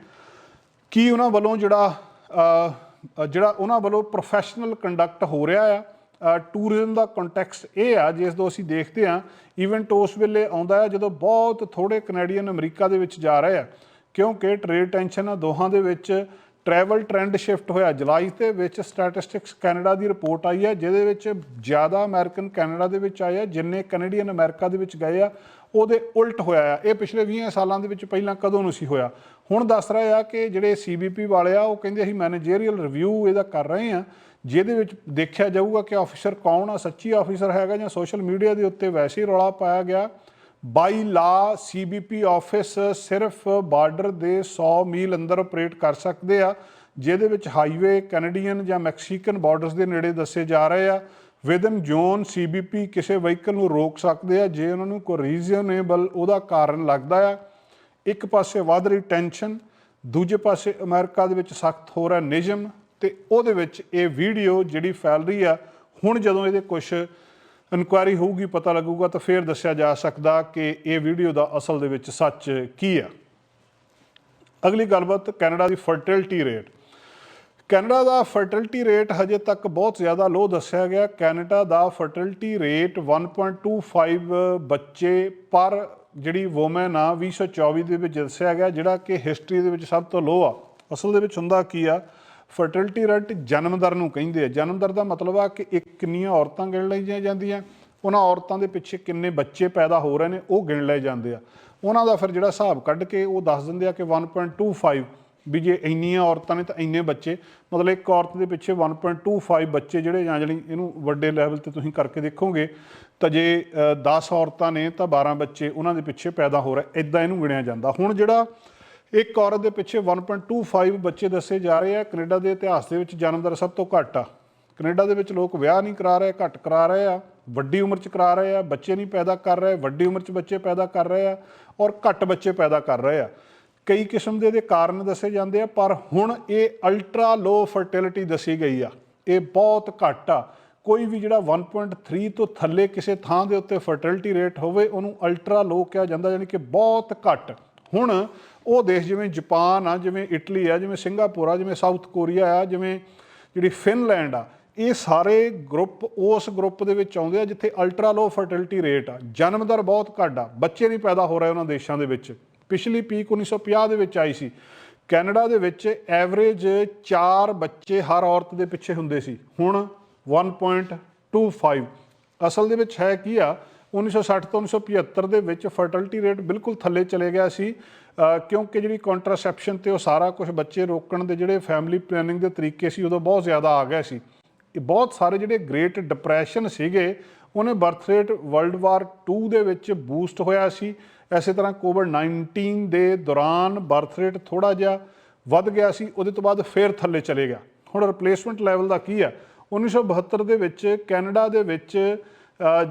ਕੀ ਉਹਨਾਂ ਵੱਲੋਂ ਜਿਹੜਾ ਜਿਹੜਾ ਉਹਨਾਂ ਵੱਲੋਂ ਪ੍ਰੋਫੈਸ਼ਨਲ ਕੰਡਕਟ ਹੋ ਰਿਹਾ ਆ। ਟੂਰਿਜ਼ਮ ਦਾ ਕੰਟੈਕਸਟ ਇਹ ਆ, ਜਿਸ ਤੋਂ ਅਸੀਂ ਦੇਖਦੇ ਆ ਇਵੈਂਟ ਉਸ ਵੇਲੇ ਆਉਂਦਾ ਹੈ ਜਦੋਂ ਬਹੁਤ ਥੋੜੇ ਕੈਨੇਡੀਅਨ ਅਮਰੀਕਾ ਦੇ ਵਿੱਚ ਜਾ ਰਹੇ ਆ। ਕਿਉਂਕਿ ਟ੍ਰੇਡ ਟੈਨਸ਼ਨ ਆ ਦੋਹਾਂ ਦੇ ਵਿੱਚ ਟਰੈਵਲ ਟ੍ਰੈਂਡ ਸ਼ਿਫਟ ਹੋਇਆ ਜੁਲਾਈ ਦੇ ਵਿੱਚ ਸਟੈਟਿਸਟਿਕਸ ਕੈਨੇਡਾ ਦੀ ਰਿਪੋਰਟ ਆਈ ਹੈ, ਜਿਹਦੇ ਵਿੱਚ ਜ਼ਿਆਦਾ ਅਮਰੀਕਨ ਕੈਨੇਡਾ ਦੇ ਵਿੱਚ ਆਏ ਆ, ਜਿੰਨੇ ਕੈਨੇਡੀਅਨ ਅਮਰੀਕਾ ਦੇ ਵਿੱਚ ਗਏ ਆ, ਉਹਦੇ ਉਲਟ ਹੋਇਆ ਆ। ਇਹ ਪਿਛਲੇ 20 ਸਾਲਾਂ ਦੇ ਵਿੱਚ ਪਹਿਲਾਂ ਕਦੋਂ ਨਹੀਂ ਸੀ ਹੋਇਆ? ਹੁਣ ਦੱਸ ਰਿਹਾ ਆ ਕਿ ਜਿਹੜੇ ਸੀਬੀਪੀ ਵਾਲੇ ਆ, ਉਹ ਕਹਿੰਦੇ ਅਸੀਂ ਮੈਨੇਜਰੀਅਲ ਰਿਵਿਊ ਇਹਦਾ ਕਰ ਰਹੇ ਆ, ਜਿਹਦੇ ਵਿੱਚ ਦੇਖਿਆ ਜਾਊਗਾ ਕਿ ਆਫੀਸਰ ਕੌਣ ਆ, ਸੱਚੀ ਆਫੀਸਰ ਹੈਗਾ ਜਾਂ ਸੋਸ਼ਲ ਮੀਡੀਆ ਦੇ ਉੱਤੇ ਵੈਸੇ ਹੀ ਰੌਲਾ ਪਾਇਆ ਗਿਆ। ਬਾਈ ਲਾ ਸੀਬੀਪੀ ਆਫਿਸ ਸਿਰਫ ਬਾਰਡਰ ਦੇ 100 ਮੀਲ ਅੰਦਰ ਆਪਰੇਟ ਕਰ ਸਕਦੇ ਆ, ਜਿਹਦੇ ਵਿੱਚ ਹਾਈਵੇ, ਕੈਨੇਡੀਅਨ ਜਾਂ ਮੈਕਸੀਕਨ ਬਾਰਡਰਸ ਦੇ ਨੇੜੇ ਦੱਸੇ ਜਾ ਰਹੇ ਆ। ਵਿਦਨ ਜ਼ੋਨ ਸੀਬੀਪੀ ਕਿਸੇ ਵਹੀਕਲ ਨੂੰ ਰੋਕ ਸਕਦੇ ਆ, ਜੇ ਉਹਨਾਂ ਨੂੰ ਕੋਈ ਰੀਜ਼ਨੇਬਲ ਉਹਦਾ ਕਾਰਨ ਲੱਗਦਾ ਆ। ਇੱਕ ਪਾਸੇ ਵੱਧ ਰਹੀ ਟੈਨਸ਼ਨ ਦੂਜੇ ਪਾਸੇ ਅਮਰੀਕਾ ਦੇ ਵਿੱਚ ਸਖਤ ਹੋ ਰਿਹਾ ਨਿਯਮ, ਤੇ ਉਹਦੇ ਵਿੱਚ ਇਹ ਵੀਡੀਓ ਜਿਹੜੀ ਫੈਲ ਰਹੀ ਆ, ਹੁਣ ਜਦੋਂ ਇਹਦੇ ਕੁਝ ਇਨਕੁਆਇਰੀ ਹੋਊਗੀ, ਪਤਾ ਲੱਗੂਗਾ ਤਾਂ ਫਿਰ ਦੱਸਿਆ ਜਾ ਸਕਦਾ ਕਿ ਇਹ ਵੀਡੀਓ ਦਾ ਅਸਲ ਦੇ ਵਿੱਚ ਸੱਚ ਕੀ ਆ। ਅਗਲੀ ਗੱਲਬਾਤ, ਕੈਨੇਡਾ ਦੀ ਫਰਟੀਲਿਟੀ ਰੇਟ। ਕੈਨੇਡਾ ਦਾ ਫਰਟੀਲਿਟੀ ਰੇਟ ਹਜੇ ਤੱਕ ਬਹੁਤ ਜ਼ਿਆਦਾ ਲੋ ਦੱਸਿਆ ਗਿਆ। ਕੈਨੇਡਾ ਦਾ ਫਰਟਿਲਿਟੀ ਰੇਟ 1.25 ਬੱਚੇ ਪਰ ਜਿਹੜੀ ਔਮਨ ਆ 2024 ਦੇ ਵਿੱਚ ਦੱਸਿਆ ਗਿਆ, ਜਿਹੜਾ ਕਿ ਹਿਸਟਰੀ ਦੇ ਵਿੱਚ ਸਭ ਤੋਂ ਲੋ ਆ। ਅਸਲ ਦੇ ਵਿੱਚ ਹੁੰਦਾ ਕੀ ਆ? ਫਰਟੀਲਿਟੀ ਰੇਟ ਜਨਮ ਦਰ ਨੂੰ ਕਹਿੰਦੇ ਆ। ਜਨਮ ਦਰ ਦਾ ਮਤਲਬ ਆ ਕਿ ਇੱਕ ਕਿੰਨੀਆਂ ਔਰਤਾਂ ਗਿਣ ਲਈਆਂ ਜਾਂਦੀਆਂ। ਉਹਨਾਂ ਔਰਤਾਂ ਦੇ ਪਿੱਛੇ ਕਿੰਨੇ ਬੱਚੇ ਪੈਦਾ ਹੋ ਰਹੇ ਨੇ, ਉਹ ਗਿਣ ਲਏ ਜਾਂਦੇ ਆ। ਉਹਨਾਂ ਦਾ ਫਿਰ ਜਿਹੜਾ ਹਿਸਾਬ ਕੱਢ ਕੇ ਉਹ ਦੱਸ ਦਿੰਦੇ ਆ ਕਿ 1.25 ਵੀ ਜੇ ਇੰਨੀਆਂ ਔਰਤਾਂ ਨੇ ਤਾਂ ਇੰਨੇ ਬੱਚੇ। ਮਤਲਬ ਇੱਕ ਔਰਤ ਦੇ ਪਿੱਛੇ 1.25 ਬੱਚੇ ਜਿਹੜੇ ਜਾਂ ਜਿਹੜੀ ਇਹਨੂੰ ਵੱਡੇ ਲੈਵਲ ਤੇ ਤੁਸੀਂ ਕਰਕੇ ਦੇਖੋਗੇ, ਤਾਂ ਜੇ 10 ਔਰਤਾਂ ਨੇ ਤਾਂ 12 ਬੱਚੇ ਉਹਨਾਂ ਦੇ ਪਿੱਛੇ ਪੈਦਾ ਹੋ ਰਿਹਾ। ਇਦਾਂ ਇਹਨੂੰ ਗਿਣਿਆ ਜਾਂਦਾ। ਹੁਣ ਜਿਹੜਾ ਇੱਕ ਔਰਤ ਦੇ ਪਿੱਛੇ 1.25 ਬੱਚੇ ਦੱਸੇ ਜਾ ਰਹੇ ਆ। ਕੈਨੇਡਾ ਦੇ ਇਤਿਹਾਸ ਦੇ ਵਿੱਚ ਜਨਮ ਦਰ ਸਭ ਤੋਂ ਘੱਟ ਆ। ਕੈਨੇਡਾ ਦੇ ਵਿੱਚ ਲੋਕ ਵਿਆਹ ਨਹੀਂ ਕਰਾ ਰਹੇ, ਘੱਟ ਕਰਾ ਰਹੇ ਆ। ਵੱਡੀ ਉਮਰ 'ਚ ਕਰਾ ਰਹੇ ਆ। ਬੱਚੇ ਨਹੀਂ ਪੈਦਾ ਕਰ ਰਹੇ, ਵੱਡੀ ਉਮਰ 'ਚ ਬੱਚੇ ਪੈਦਾ ਕਰ ਰਹੇ ਆ ਔਰ ਘੱਟ ਬੱਚੇ ਪੈਦਾ ਕਰ ਰਹੇ ਆ। ਕਈ ਕਿਸਮ ਦੇ ਦੇ ਕਾਰਨ ਦੱਸੇ ਜਾਂਦੇ ਆ, ਪਰ ਹੁਣ ਇਹ ਅਲਟਰਾ ਲੋ ਫਰਟੀਲਿਟੀ ਦੱਸੀ ਗਈ ਆ। ਇਹ ਬਹੁਤ ਘੱਟ ਆ। ਕੋਈ ਵੀ ਜਿਹੜਾ 1.3 ਤੋਂ ਥੱਲੇ ਕਿਸੇ ਥਾਂ ਦੇ ਉੱਤੇ ਫਰਟੀਲਿਟੀ ਰੇਟ ਹੋਵੇ, ਉਹਨੂੰ ਅਲਟਰਾ ਲੋ ਕਿਹਾ ਜਾਂਦਾ, ਯਾਨੀ ਕਿ ਬਹੁਤ ਘੱਟ। ਹੁਣ ਉਹ ਦੇਸ਼ ਜਿਵੇਂ ਜਾਪਾਨ ਆ, ਜਿਵੇਂ ਇਟਲੀ ਆ, ਜਿਵੇਂ ਸਿੰਗਾਪੁਰ ਆ, ਜਿਵੇਂ ਸਾਊਥ ਕੋਰੀਆ ਆ, ਜਿਵੇਂ ਜਿਹੜੀ ਫਿਨਲੈਂਡ ਆ, ਇਹ ਸਾਰੇ ਗਰੁੱਪ ਉਸ ਗਰੁੱਪ ਦੇ ਵਿੱਚ ਆਉਂਦੇ ਆ ਜਿੱਥੇ ਅਲਟਰਾ ਲੋ ਫਰਟੀਲਿਟੀ ਰੇਟ ਆ। ਜਨਮ ਦਰ ਬਹੁਤ ਘੱਟ ਆ, ਬੱਚੇ ਨਹੀਂ ਪੈਦਾ ਹੋ ਰਹੇ ਉਹਨਾਂ ਦੇਸ਼ਾਂ ਦੇ ਵਿੱਚ। ਪਿਛਲੀ ਪੀਕ 1950 ਦੇ ਵਿੱਚ ਆਈ ਸੀ। ਕੈਨੇਡਾ ਦੇ ਵਿੱਚ ਐਵਰੇਜ 4 ਬੱਚੇ ਹਰ ਔਰਤ ਦੇ ਪਿੱਛੇ ਹੁੰਦੇ ਸੀ। ਹੁਣ 1.25 ਅਸਲ ਦੇ ਵਿੱਚ ਹੈ ਕੀ ਆ 1960 ਤੋਂ 1975 ਦੇ ਵਿੱਚ ਫਰਟੀਲਿਟੀ ਰੇਟ ਬਿਲਕੁਲ ਥੱਲੇ ਚਲੇ ਗਿਆ ਸੀ। ਕਿਉਂਕਿ ਜਿਹੜੀ ਕੰਟਰਾਸੈਪਸ਼ਨ ਤੇ ਉਹ ਸਾਰਾ ਕੁਝ ਬੱਚੇ ਰੋਕਣ ਦੇ ਜਿਹੜੇ ਫੈਮਿਲੀ ਪਲੈਨਿੰਗ ਦੇ ਤਰੀਕੇ ਸੀ, ਉਦੋਂ ਬਹੁਤ ਜ਼ਿਆਦਾ ਆ ਗਏ ਸੀ। ਇਹ ਬਹੁਤ ਸਾਰੇ ਜਿਹੜੇ ਗ੍ਰੇਟ ਡਿਪਰੈਸ਼ਨ ਸੀਗੇ, ਉਹਨੇ ਬਰਥ ਰੇਟ ਵਰਲਡ ਵਾਰ 2 ਦੇ ਵਿੱਚ ਬੂਸਟ ਹੋਇਆ ਸੀ। ਐਸੇ ਤਰ੍ਹਾਂ ਕੋਵਿਡ 19 ਦੇ ਦੌਰਾਨ ਬਰਥ ਰੇਟ ਥੋੜਾ ਜਿਹਾ ਵੱਧ ਗਿਆ ਸੀ, ਉਹਦੇ ਤੋਂ ਬਾਅਦ ਫੇਰ ਥੱਲੇ ਚਲੇ ਗਿਆ। ਹੁਣ ਰਿਪਲੇਸਮੈਂਟ ਲੈਵਲ ਦਾ ਕੀ ਹੈ 1972 ਦੇ ਵਿੱਚ ਕੈਨੇਡਾ ਦੇ ਵਿੱਚ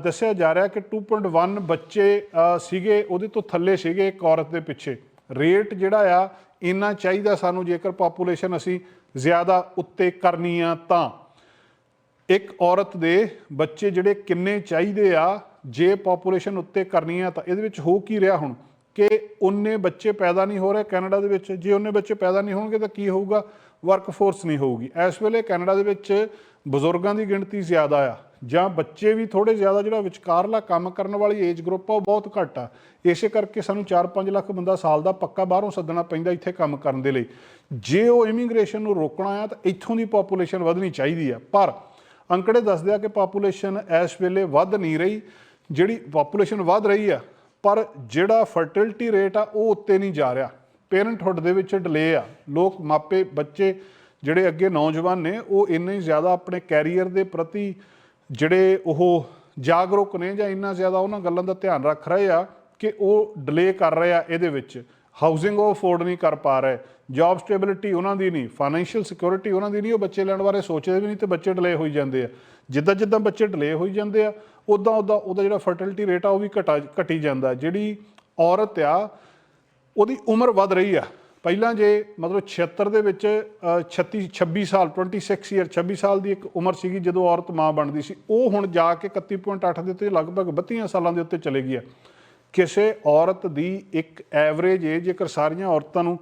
ਦੱਸਿਆ ਜਾ ਰਿਹਾ ਕਿ 2.1 ਬੱਚੇ ਸੀਗੇ, ਉਹਦੇ ਤੋਂ ਥੱਲੇ ਸੀਗੇ ਇੱਕ ਔਰਤ ਦੇ ਪਿੱਛੇ। ਰੇਟ ਜਿਹੜਾ ਆ, ਇੰਨਾ ਚਾਹੀਦਾ ਸਾਨੂੰ ਜੇਕਰ ਪਾਪੂਲੇਸ਼ਨ ਅਸੀਂ ਜ਼ਿਆਦਾ ਉੱਤੇ ਕਰਨੀ ਆ ਤਾਂ। ਇੱਕ ਔਰਤ ਦੇ ਬੱਚੇ ਜਿਹੜੇ ਕਿੰਨੇ ਚਾਹੀਦੇ ਆ, ਜੇ ਪੋਪੂਲੇਸ਼ਨ ਉੱਤੇ ਕਰਨੀ ਆ ਤਾਂ ਇਹਦੇ ਵਿੱਚ ਹੋ ਕੀ ਰਿਹਾ ਹੁਣ? ਕਿ ਉਨੇ ਬੱਚੇ ਪੈਦਾ ਨਹੀਂ ਹੋ ਰਹੇ ਕੈਨੇਡਾ ਦੇ ਵਿੱਚ, ਜੇ ਉਨੇ ਬੱਚੇ ਪੈਦਾ ਨਹੀਂ ਹੋਣਗੇ ਤਾਂ ਕੀ ਹੋਊਗਾ? ਵਰਕਫੋਰਸ ਨਹੀਂ ਹੋਊਗੀ। ਇਸ ਵੇਲੇ ਕੈਨੇਡਾ ਦੇ ਵਿੱਚ ਬਜ਼ੁਰਗਾਂ ਦੀ ਗਿਣਤੀ ਜ਼ਿਆਦਾ ਆ, ਜਾਂ ਬੱਚੇ ਵੀ ਥੋੜੇ ਜ਼ਿਆਦਾ ਜਿਹੜਾ ਵਿਚਕਾਰਲਾ ਕੰਮ ਕਰਨ ਵਾਲੀ ਏਜ ਗਰੁੱਪ ਆ, ਉਹ ਬਹੁਤ ਘੱਟ ਆ। ਇਸੇ ਕਰਕੇ ਸਾਨੂੰ 4-5 ਲੱਖ ਬੰਦਾ ਸਾਲ ਦਾ ਪੱਕਾ ਬਾਹਰੋਂ ਸੱਦਣਾ ਪੈਂਦਾ ਇੱਥੇ ਕੰਮ ਕਰਨ ਦੇ ਲਈ। ਜੇ ਉਹ ਇਮੀਗ੍ਰੇਸ਼ਨ ਨੂੰ ਰੋਕਣਾ ਆ, ਤਾਂ ਇੱਥੋਂ ਦੀ ਪੋਪੂਲੇਸ਼ਨ ਵਧਣੀ ਚਾਹੀਦੀ ਆ। ਪਰ ਅੰਕੜੇ ਦੱਸਦੇ ਆ ਕਿ ਪਾਪੂਲੇਸ਼ਨ ਇਸ ਵੇਲੇ ਵੱਧ ਨਹੀਂ ਰਹੀ, ਜਿਹੜੀ ਪਾਪੂਲੇਸ਼ਨ ਵੱਧ ਰਹੀ ਆ, ਪਰ ਜਿਹੜਾ ਫਰਟਿਲਿਟੀ ਰੇਟ ਆ, ਉਹ ਉੱਤੇ ਨਹੀਂ ਜਾ ਰਿਹਾ। ਪੇਰੈਂਟਹੁੱਡ ਦੇ ਵਿੱਚ ਡਿਲੇ ਆ। ਲੋਕ ਮਾਪੇ, ਬੱਚੇ ਜਿਹੜੇ ਅੱਗੇ ਨੌਜਵਾਨ ਨੇ, ਉਹ ਇੰਨੇ ਹੀ ਜ਼ਿਆਦਾ ਆਪਣੇ ਕੈਰੀਅਰ ਦੇ ਪ੍ਰਤੀ ਜਿਹੜੇ ਉਹ ਜਾਗਰੂਕ ਨੇ ਜਾਂ ਇੰਨਾ ਜ਼ਿਆਦਾ ਉਹਨਾਂ ਗੱਲਾਂ ਦਾ ਧਿਆਨ ਰੱਖ ਰਹੇ ਆ ਕਿ ਉਹ ਡਿਲੇ ਕਰ ਰਹੇ ਆ ਇਹਦੇ ਵਿੱਚ। ਹਾਊਸਿੰਗ ਉਹ ਅਫੋਰਡ ਨਹੀਂ ਕਰ ਪਾ ਰਹੇ ਜੌਬ ਸਟੇਬਿਲਿਟੀ ਉਹਨਾਂ ਦੀ ਨਹੀਂ ਫਾਈਨੈਂਸ਼ੀਅਲ ਸਿਕਿਉਰਿਟੀ ਉਹਨਾਂ ਦੀ ਨਹੀਂ, ਉਹ ਬੱਚੇ ਲੈਣ ਬਾਰੇ ਸੋਚਦੇ ਵੀ ਨਹੀਂ ਤੇ ਬੱਚੇ ਡਿਲੇ ਹੋਈ ਜਾਂਦੇ ਆ। ਜਿੱਦਾਂ ਜਿੱਦਾਂ ਬੱਚੇ ਡਿਲੇ ਹੋਈ ਜਾਂਦੇ ਆ ਉਦਾਂ ਉਦਾਂ ਉਹਦਾ ਜਿਹੜਾ ਫਰਟੀਲਿਟੀ ਰੇਟ ਆ ਉਹ ਵੀ ਘਟਾ ਘਟੀ ਜਾਂਦਾ। ਜਿਹੜੀ ਔਰਤ ਆ, ਉਹਦੀ ਉਮਰ ਵੱਧ ਰਹੀ ਆ। ਪਹਿਲਾਂ ਜੇ ਮਤਲਬ 76 ਦੇ ਵਿੱਚ ਅ, 36 26 ਸਾਲ 26 ਇਅਰ 26 ਸਾਲ ਦੀ ਇੱਕ ਉਮਰ ਸੀਗੀ ਜਦੋਂ ਔਰਤ ਮਾਂ ਬਣਦੀ ਸੀ ਉਹ ਹੁਣ ਜਾ ਕੇ 31.8 ਦੇ ਉੱਤੇ ਲਗਭਗ 32 ਸਾਲਾਂ ਦੇ ਉੱਤੇ ਚਲੇ ਗਈ ਹੈ। ਕਿਸੇ ਔਰਤ ਦੀ ਇੱਕ ਐਵਰੇਜ ਏਜ ਜੇਕਰ ਸਾਰੀਆਂ ਔਰਤਾਂ ਨੂੰ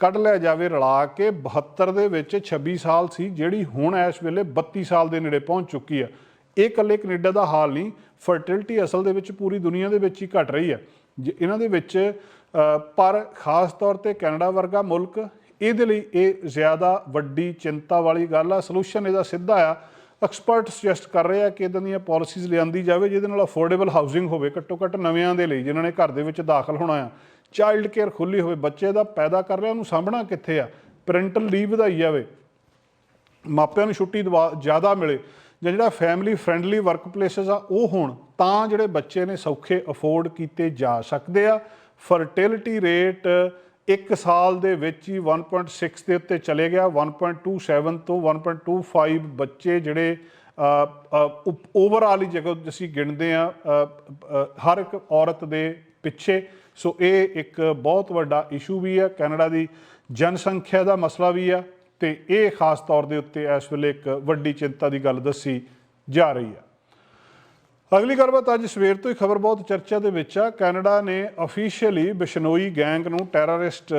ਕੱਢ ਲਿਆ ਜਾਵੇ ਰਲਾ ਕੇ 72 ਦੇ ਵਿੱਚ 26 ਸਾਲ ਸੀ ਜਿਹੜੀ ਹੁਣ ਇਸ ਵੇਲੇ 32 ਸਾਲ ਦੇ ਨੇੜੇ ਪਹੁੰਚ ਚੁੱਕੀ ਆ ਇਹ ਇਕੱਲੇ ਕੈਨੇਡਾ ਦਾ ਹਾਲ ਨਹੀਂ ਫਰਟੀਲਿਟੀ ਅਸਲ ਦੇ ਵਿੱਚ ਪੂਰੀ ਦੁਨੀਆ ਦੇ ਵਿੱਚ ਹੀ ਘਟ ਰਹੀ ਹੈ। ਜੇ ਇਹਨਾਂ ਦੇ ਵਿੱਚ ਪਰ ਖਾਸ ਤੌਰ ਤੇ ਕੈਨੇਡਾ ਵਰਗਾ ਮੁਲਕ, ਇਹਦੇ ਲਈ ਇਹ ਜ਼ਿਆਦਾ ਵੱਡੀ ਚਿੰਤਾ ਵਾਲੀ ਗੱਲ ਆ। ਸੋਲੂਸ਼ਨ ਇਹਦਾ ਸਿੱਧਾ ਆ। ਐਕਸਪਰਟ ਸੁਜੈਸਟ ਕਰ ਰਹੇ ਆ ਕਿ ਇਦਾਂ ਦੀਆਂ ਪਾਲਿਸੀਜ਼ ਲਿਆਂਦੀ ਜਾਵੇ ਜਿਹਦੇ ਨਾਲ ਅਫੋਰਡੇਬਲ ਹਾਊਸਿੰਗ ਹੋਵੇ ਘੱਟੋ ਘੱਟ ਨਵਿਆਂ ਦੇ ਲਈ, ਜਿਨ੍ਹਾਂ ਨੇ ਘਰ ਦੇ ਵਿੱਚ ਦਾਖਲ ਹੋਣਾ ਆ। ਚਾਈਲਡ ਕੇਅਰ ਖੁੱਲੀ ਹੋਵੇ, ਬੱਚੇ ਦਾ ਪੈਦਾ ਕਰ ਰਿਹਾ, ਉਹਨੂੰ ਸਾਂਭਣਾ ਕਿੱਥੇ ਆ? ਪੈਰੈਂਟਲ ਲੀਵ ਵਧਾਈ ਜਾਵੇ। ਮਾਪਿਆਂ ਨੂੰ ਛੁੱਟੀ ਦਵਾ ਜ਼ਿਆਦਾ ਮਿਲੇ ਜਾਂ ਜਿਹੜਾ ਫੈਮਿਲੀ ਫ੍ਰੈਂਡਲੀ ਵਰਕਪਲੇਸਸ ਆ, ਉਹ ਹੋਣ, ਤਾਂ ਜਿਹੜੇ ਬੱਚੇ ਨੇ ਸੌਖੇ ਅਫੋਰਡ ਕੀਤੇ ਜਾ ਸਕਦੇ ਆ। ਫਰਟੀਲਿਟੀ ਰੇਟ ਇੱਕ ਸਾਲ ਦੇ ਵਿੱਚ ਹੀ 1.6 ਦੇ ਉੱਤੇ ਚਲੇ ਗਿਆ 1.27 ਤੋਂ 1.25 ਬੱਚੇ ਜਿਹੜੇ ਓਵਰਆਲ ਹੀ ਜਗ੍ਹਾ ਅਸੀਂ ਗਿਣਦੇ ਆ ਹਰ ਇੱਕ ਔਰਤ ਦੇ ਪਿੱਛੇ। ਸੋ ਇਹ ਇੱਕ ਬਹੁਤ ਵੱਡਾ ਇਸ਼ੂ ਵੀ ਹੈ, ਕੈਨੇਡਾ ਦੀ ਜਨਸੰਖਿਆ ਦਾ ਮਸਲਾ ਵੀ ਆ ਤੇ ਇਹ ਖਾਸ ਤੌਰ ਦੇ ਉੱਤੇ ਇਸ ਵੇਲੇ ਇੱਕ ਵੱਡੀ ਚਿੰਤਾ ਦੀ ਗੱਲ ਦੱਸੀ ਜਾ ਰਹੀ ਹੈ। ਅਗਲੀ ਗੱਲਬਾਤ ਅੱਜ ਸਵੇਰ ਤੋਂ ਹੀ ਖਬਰ ਬਹੁਤ ਚਰਚਾ ਦੇ ਵਿੱਚ ਆ। ਕੈਨੇਡਾ ਨੇ ਅਫੀਸ਼ੀਅਲੀ ਬਿਸ਼ਨੋਈ ਗੈਂਗ ਨੂੰ ਟੈਰਰਿਸਟ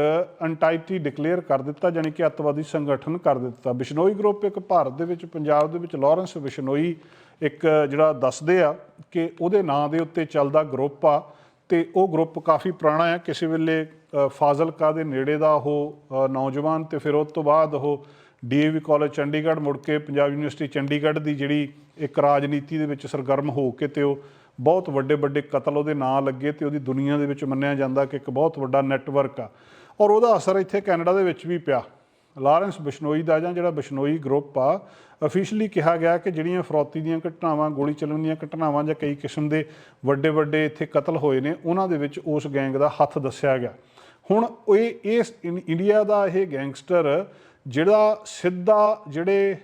ਐਂਟਾਈਟੀ ਡਿਕਲੇਅਰ ਕਰ ਦਿੱਤਾ ਯਾਨੀ ਕਿ ਅੱਤਵਾਦੀ ਸੰਗਠਨ ਕਰ ਦਿੱਤਾ। ਬਿਸ਼ਨੋਈ ਗਰੁੱਪ ਇੱਕ ਭਾਰਤ ਦੇ ਵਿੱਚ ਪੰਜਾਬ ਦੇ ਵਿੱਚ ਲਾਰੈਂਸ ਬਿਸ਼ਨੋਈ ਇੱਕ ਜਿਹੜਾ ਦੱਸਦੇ ਆ ਕਿ ਉਹਦੇ ਨਾਂ ਦੇ ਉੱਤੇ ਚੱਲਦਾ ਗਰੁੱਪ ਆ ਤੇ ਉਹ ਗਰੁੱਪ ਕਾਫੀ ਪੁਰਾਣਾ ਹੈ ਕਿਸੇ ਵੇਲੇ ਅ, ਫਾਜ਼ਿਲਕਾ ਦੇ ਨੇੜੇ ਦਾ ਉਹ ਨੌਜਵਾਨ ਤੇ ਫਿਰ ਉਸ ਤੋਂ ਬਾਅਦ ਉਹ ਡੀਏਵੀ ਕਾਲਜ ਚੰਡੀਗੜ੍ਹ ਮੁੜ ਕੇ ਪੰਜਾਬ ਯੂਨੀਵਰਸਿਟੀ ਚੰਡੀਗੜ੍ਹ ਦੀ ਜਿਹੜੀ ਇੱਕ ਰਾਜਨੀਤੀ ਦੇ ਵਿੱਚ ਸਰਗਰਮ ਹੋ ਕੇ ਤੇ ਉਹ ਬਹੁਤ ਵੱਡੇ ਵੱਡੇ ਕਤਲ ਉਹਦੇ ਨਾਂ ਲੱਗੇ ਤੇ ਉਹਦੀ ਦੁਨੀਆ ਦੇ ਵਿੱਚ ਮੰਨਿਆ ਜਾਂਦਾ ਕਿ ਇੱਕ ਬਹੁਤ ਵੱਡਾ ਨੈਟਵਰਕ ਆ। ਔਰ ਉਹਦਾ ਅਸਰ ਇੱਥੇ ਕੈਨੇਡਾ ਦੇ ਵਿੱਚ ਵੀ ਪਿਆ। ਲਾਰੈਂਸ ਬਿਸ਼ਨੋਈ ਦਾ ਜਾਂ ਜਿਹੜਾ ਬਿਸ਼ਨੋਈ ਗਰੁੱਪ ਆ ਅਫੀਸ਼ੀਅਲੀ ਕਿਹਾ ਗਿਆ ਕਿ ਜਿਹੜੀਆਂ ਫਰੌਤੀ ਦੀਆਂ ਘਟਨਾਵਾਂ, ਗੋਲੀ ਚੱਲਣ ਦੀਆਂ ਘਟਨਾਵਾਂ ਜਾਂ ਕਈ ਕਿਸਮ ਦੇ ਵੱਡੇ ਵੱਡੇ ਇੱਥੇ ਕਤਲ ਹੋਏ ਨੇ, ਉਹਨਾਂ ਦੇ ਵਿੱਚ ਉਸ ਗੈਂਗ ਦਾ ਹੱਥ ਦੱਸਿਆ ਗਿਆ। ਹੁਣ ਇਹ ਇਸ ਇੰਡੀਆ ਦਾ ਇਹ ਗੈਂਗਸਟਰ ਜਿਹੜਾ ਸਿੱਧਾ ਜਿਹੜੇ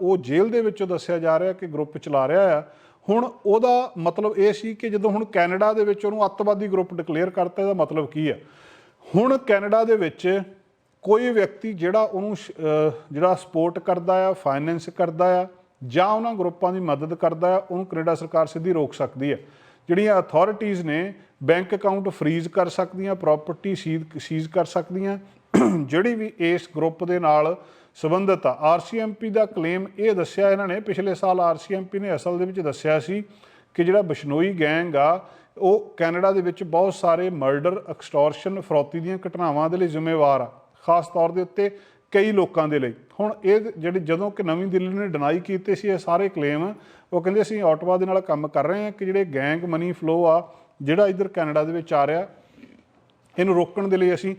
ਉਹ ਜੇਲ੍ਹ ਦੇ ਵਿੱਚੋਂ ਦੱਸਿਆ ਜਾ ਰਿਹਾ ਕਿ ਗਰੁੱਪ ਚਲਾ ਰਿਹਾ ਆ, ਹੁਣ ਉਹਦਾ ਮਤਲਬ ਇਹ ਸੀ ਕਿ ਜਦੋਂ ਹੁਣ ਕੈਨੇਡਾ ਦੇ ਵਿੱਚ ਉਹਨੂੰ ਅੱਤਵਾਦੀ ਗਰੁੱਪ ਡਿਕਲੇਅਰ ਕਰਤਾ, ਇਹਦਾ ਮਤਲਬ ਕੀ ਆ? ਹੁਣ ਕੈਨੇਡਾ ਦੇ ਵਿੱਚ ਕੋਈ ਵਿਅਕਤੀ ਜਿਹੜਾ ਉਹਨੂੰ ਸ਼- ਜਿਹੜਾ ਸਪੋਰਟ ਕਰਦਾ ਆ, ਫਾਈਨੈਂਸ ਕਰਦਾ ਆ, ਜਾਂ ਉਹਨਾਂ ਗਰੁੱਪਾਂ ਦੀ ਮਦਦ ਕਰਦਾ ਆ, ਉਹਨੂੰ ਕੈਨੇਡਾ ਸਰਕਾਰ ਸਿੱਧੀ ਰੋਕ ਸਕਦੀ ਹੈ ਜਿਹੜੀਆਂ ਅਥਾਰਟੀਆਂ ਨੇ ਬੈਂਕ ਅਕਾਊਂਟ ਫ੍ਰੀਜ਼ ਕਰ ਸਕਦੀਆਂ ਪ੍ਰਾਪਰਟੀ ਸੀਜ਼ ਕਰ ਸਕਦੀਆਂ ਜਿਹੜੀ ਵੀ ਇਸ ਗਰੁੱਪ ਦੇ ਨਾਲ ਸੰਬੰਧਿਤ ਆ ਆਰਸੀਐਮਪੀ ਦਾ ਕਲੇਮ ਇਹ ਦੱਸਿਆ ਇਹਨਾਂ ਨੇ, ਪਿਛਲੇ ਸਾਲ ਆਰਸੀਐਮਪੀ ਨੇ ਅਸਲ ਦੇ ਵਿੱਚ ਦੱਸਿਆ ਸੀ ਕਿ ਜਿਹੜਾ ਬਿਸ਼ਨੋਈ ਗੈਂਗ ਆ, ਉਹ ਕੈਨੇਡਾ ਦੇ ਵਿੱਚ ਬਹੁਤ ਸਾਰੇ ਮਰਡਰ ਐਕਸਟੋਰਸ਼ਨ ਫਰੋਤੀ ਦੀਆਂ ਘਟਨਾਵਾਂ ਦੇ ਲਈ ਜ਼ਿੰਮੇਵਾਰ ਆ, ਖਾਸ ਤੌਰ ਦੇ ਉੱਤੇ ਕਈ ਲੋਕਾਂ ਦੇ ਲਈ। ਹੁਣ ਇਹ ਜਿਹੜੇ ਜਦੋਂ ਕਿ ਨਵੀਂ ਦਿੱਲੀ ਨੇ ਡਿਨਾਈ ਕੀਤੇ ਸੀ ਇਹ ਸਾਰੇ ਕਲੇਮ ਉਹ ਕਹਿੰਦੇ ਅਸੀਂ ਆਟਵਾ ਦੇ ਨਾਲ ਕੰਮ ਕਰ ਰਹੇ ਹਾਂ ਕਿ ਜਿਹੜੇ ਗੈਂਗ ਮਨੀ ਫਲੋ ਆ, ਜਿਹੜਾ ਇਧਰ ਕੈਨੇਡਾ ਦੇ ਵਿੱਚ ਆ ਰਿਹਾ, ਇਹਨੂੰ ਰੋਕਣ ਦੇ ਲਈ ਅਸੀਂ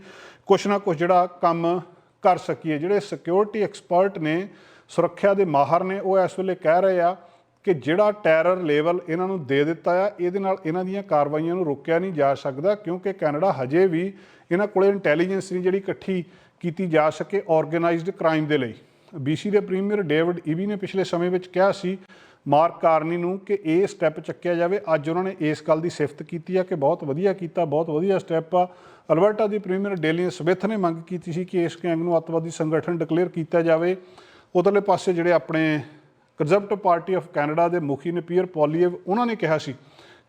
ਕੁਛ ਨਾ ਕੁਛ ਜਿਹੜਾ ਕੰਮ ਕਰ ਸਕੀਏ। ਜਿਹੜੇ ਸਿਕਿਉਰਿਟੀ ਐਕਸਪਰਟ ਨੇ, ਸੁਰੱਖਿਆ ਦੇ ਮਾਹਰ ਨੇ, ਉਹ ਇਸ ਵੇਲੇ ਕਹਿ ਰਹੇ ਆ ਕਿ ਜਿਹੜਾ ਟੈਰਰ ਲੈਵਲ ਇਹਨਾਂ ਨੂੰ ਦੇ ਦਿੱਤਾ ਆ, ਇਹਦੇ ਨਾਲ ਇਹਨਾਂ ਦੀਆਂ ਕਾਰਵਾਈਆਂ ਨੂੰ ਰੋਕਿਆ ਨਹੀਂ ਜਾ ਸਕਦਾ, ਕਿਉਂਕਿ ਕੈਨੇਡਾ ਹਜੇ ਵੀ ਇਹਨਾਂ ਕੋਲੇ ਇੰਟੈਲੀਜੈਂਸ ਨਹੀਂ ਜਿਹੜੀ ਇਕੱਠੀ ਕੀਤੀ ਜਾ ਸਕੇ ਆਰਗੇਨਾਈਜ਼ਡ ਕ੍ਰਾਈਮ ਦੇ ਲਈ। ਬੀਸੀ ਦੇ ਪ੍ਰੀਮੀਅਰ ਡੇਵਿਡ ਈਵੀ ਨੇ ਪਿਛਲੇ ਸਮੇਂ ਵਿੱਚ ਕਿਹਾ ਸੀ, ਮਾਰਕ ਕਾਰਨੀ ਨੂੰ ਕਿ ਇਹ ਸਟੈਪ ਚੱਕਿਆ ਜਾਵੇ। ਅੱਜ ਉਹਨਾਂ ਨੇ ਇਸ ਗੱਲ ਦੀ ਸਿਫਤ ਕੀਤੀ ਆ ਕਿ ਬਹੁਤ ਵਧੀਆ ਕੀਤਾ, ਬਹੁਤ ਵਧੀਆ ਸਟੈਪ ਆ। ਅਲਬਰਟਾ ਦੀ ਪ੍ਰੀਮੀਅਰ ਡੇਲੀਅਨ ਸਮਿਥ ਨੇ ਮੰਗ ਕੀਤੀ ਸੀ ਕਿ ਇਸ ਗੈਂਗ ਨੂੰ ਅੱਤਵਾਦੀ ਸੰਗਠਨ ਡਿਕਲੇਅਰ ਕੀਤਾ ਜਾਵੇ। ਉਧਰਲੇ ਪਾਸੇ ਜਿਹੜੇ ਆਪਣੇ ਕੰਜ਼ਰਵੇਟਿਵ ਪਾਰਟੀ ਆਫ ਕੈਨੇਡਾ ਦੇ ਮੁਖੀ ਨੇ ਪੀਅਰ ਪੋਲੀਏਵ ਉਹਨਾਂ ਨੇ ਕਿਹਾ ਸੀ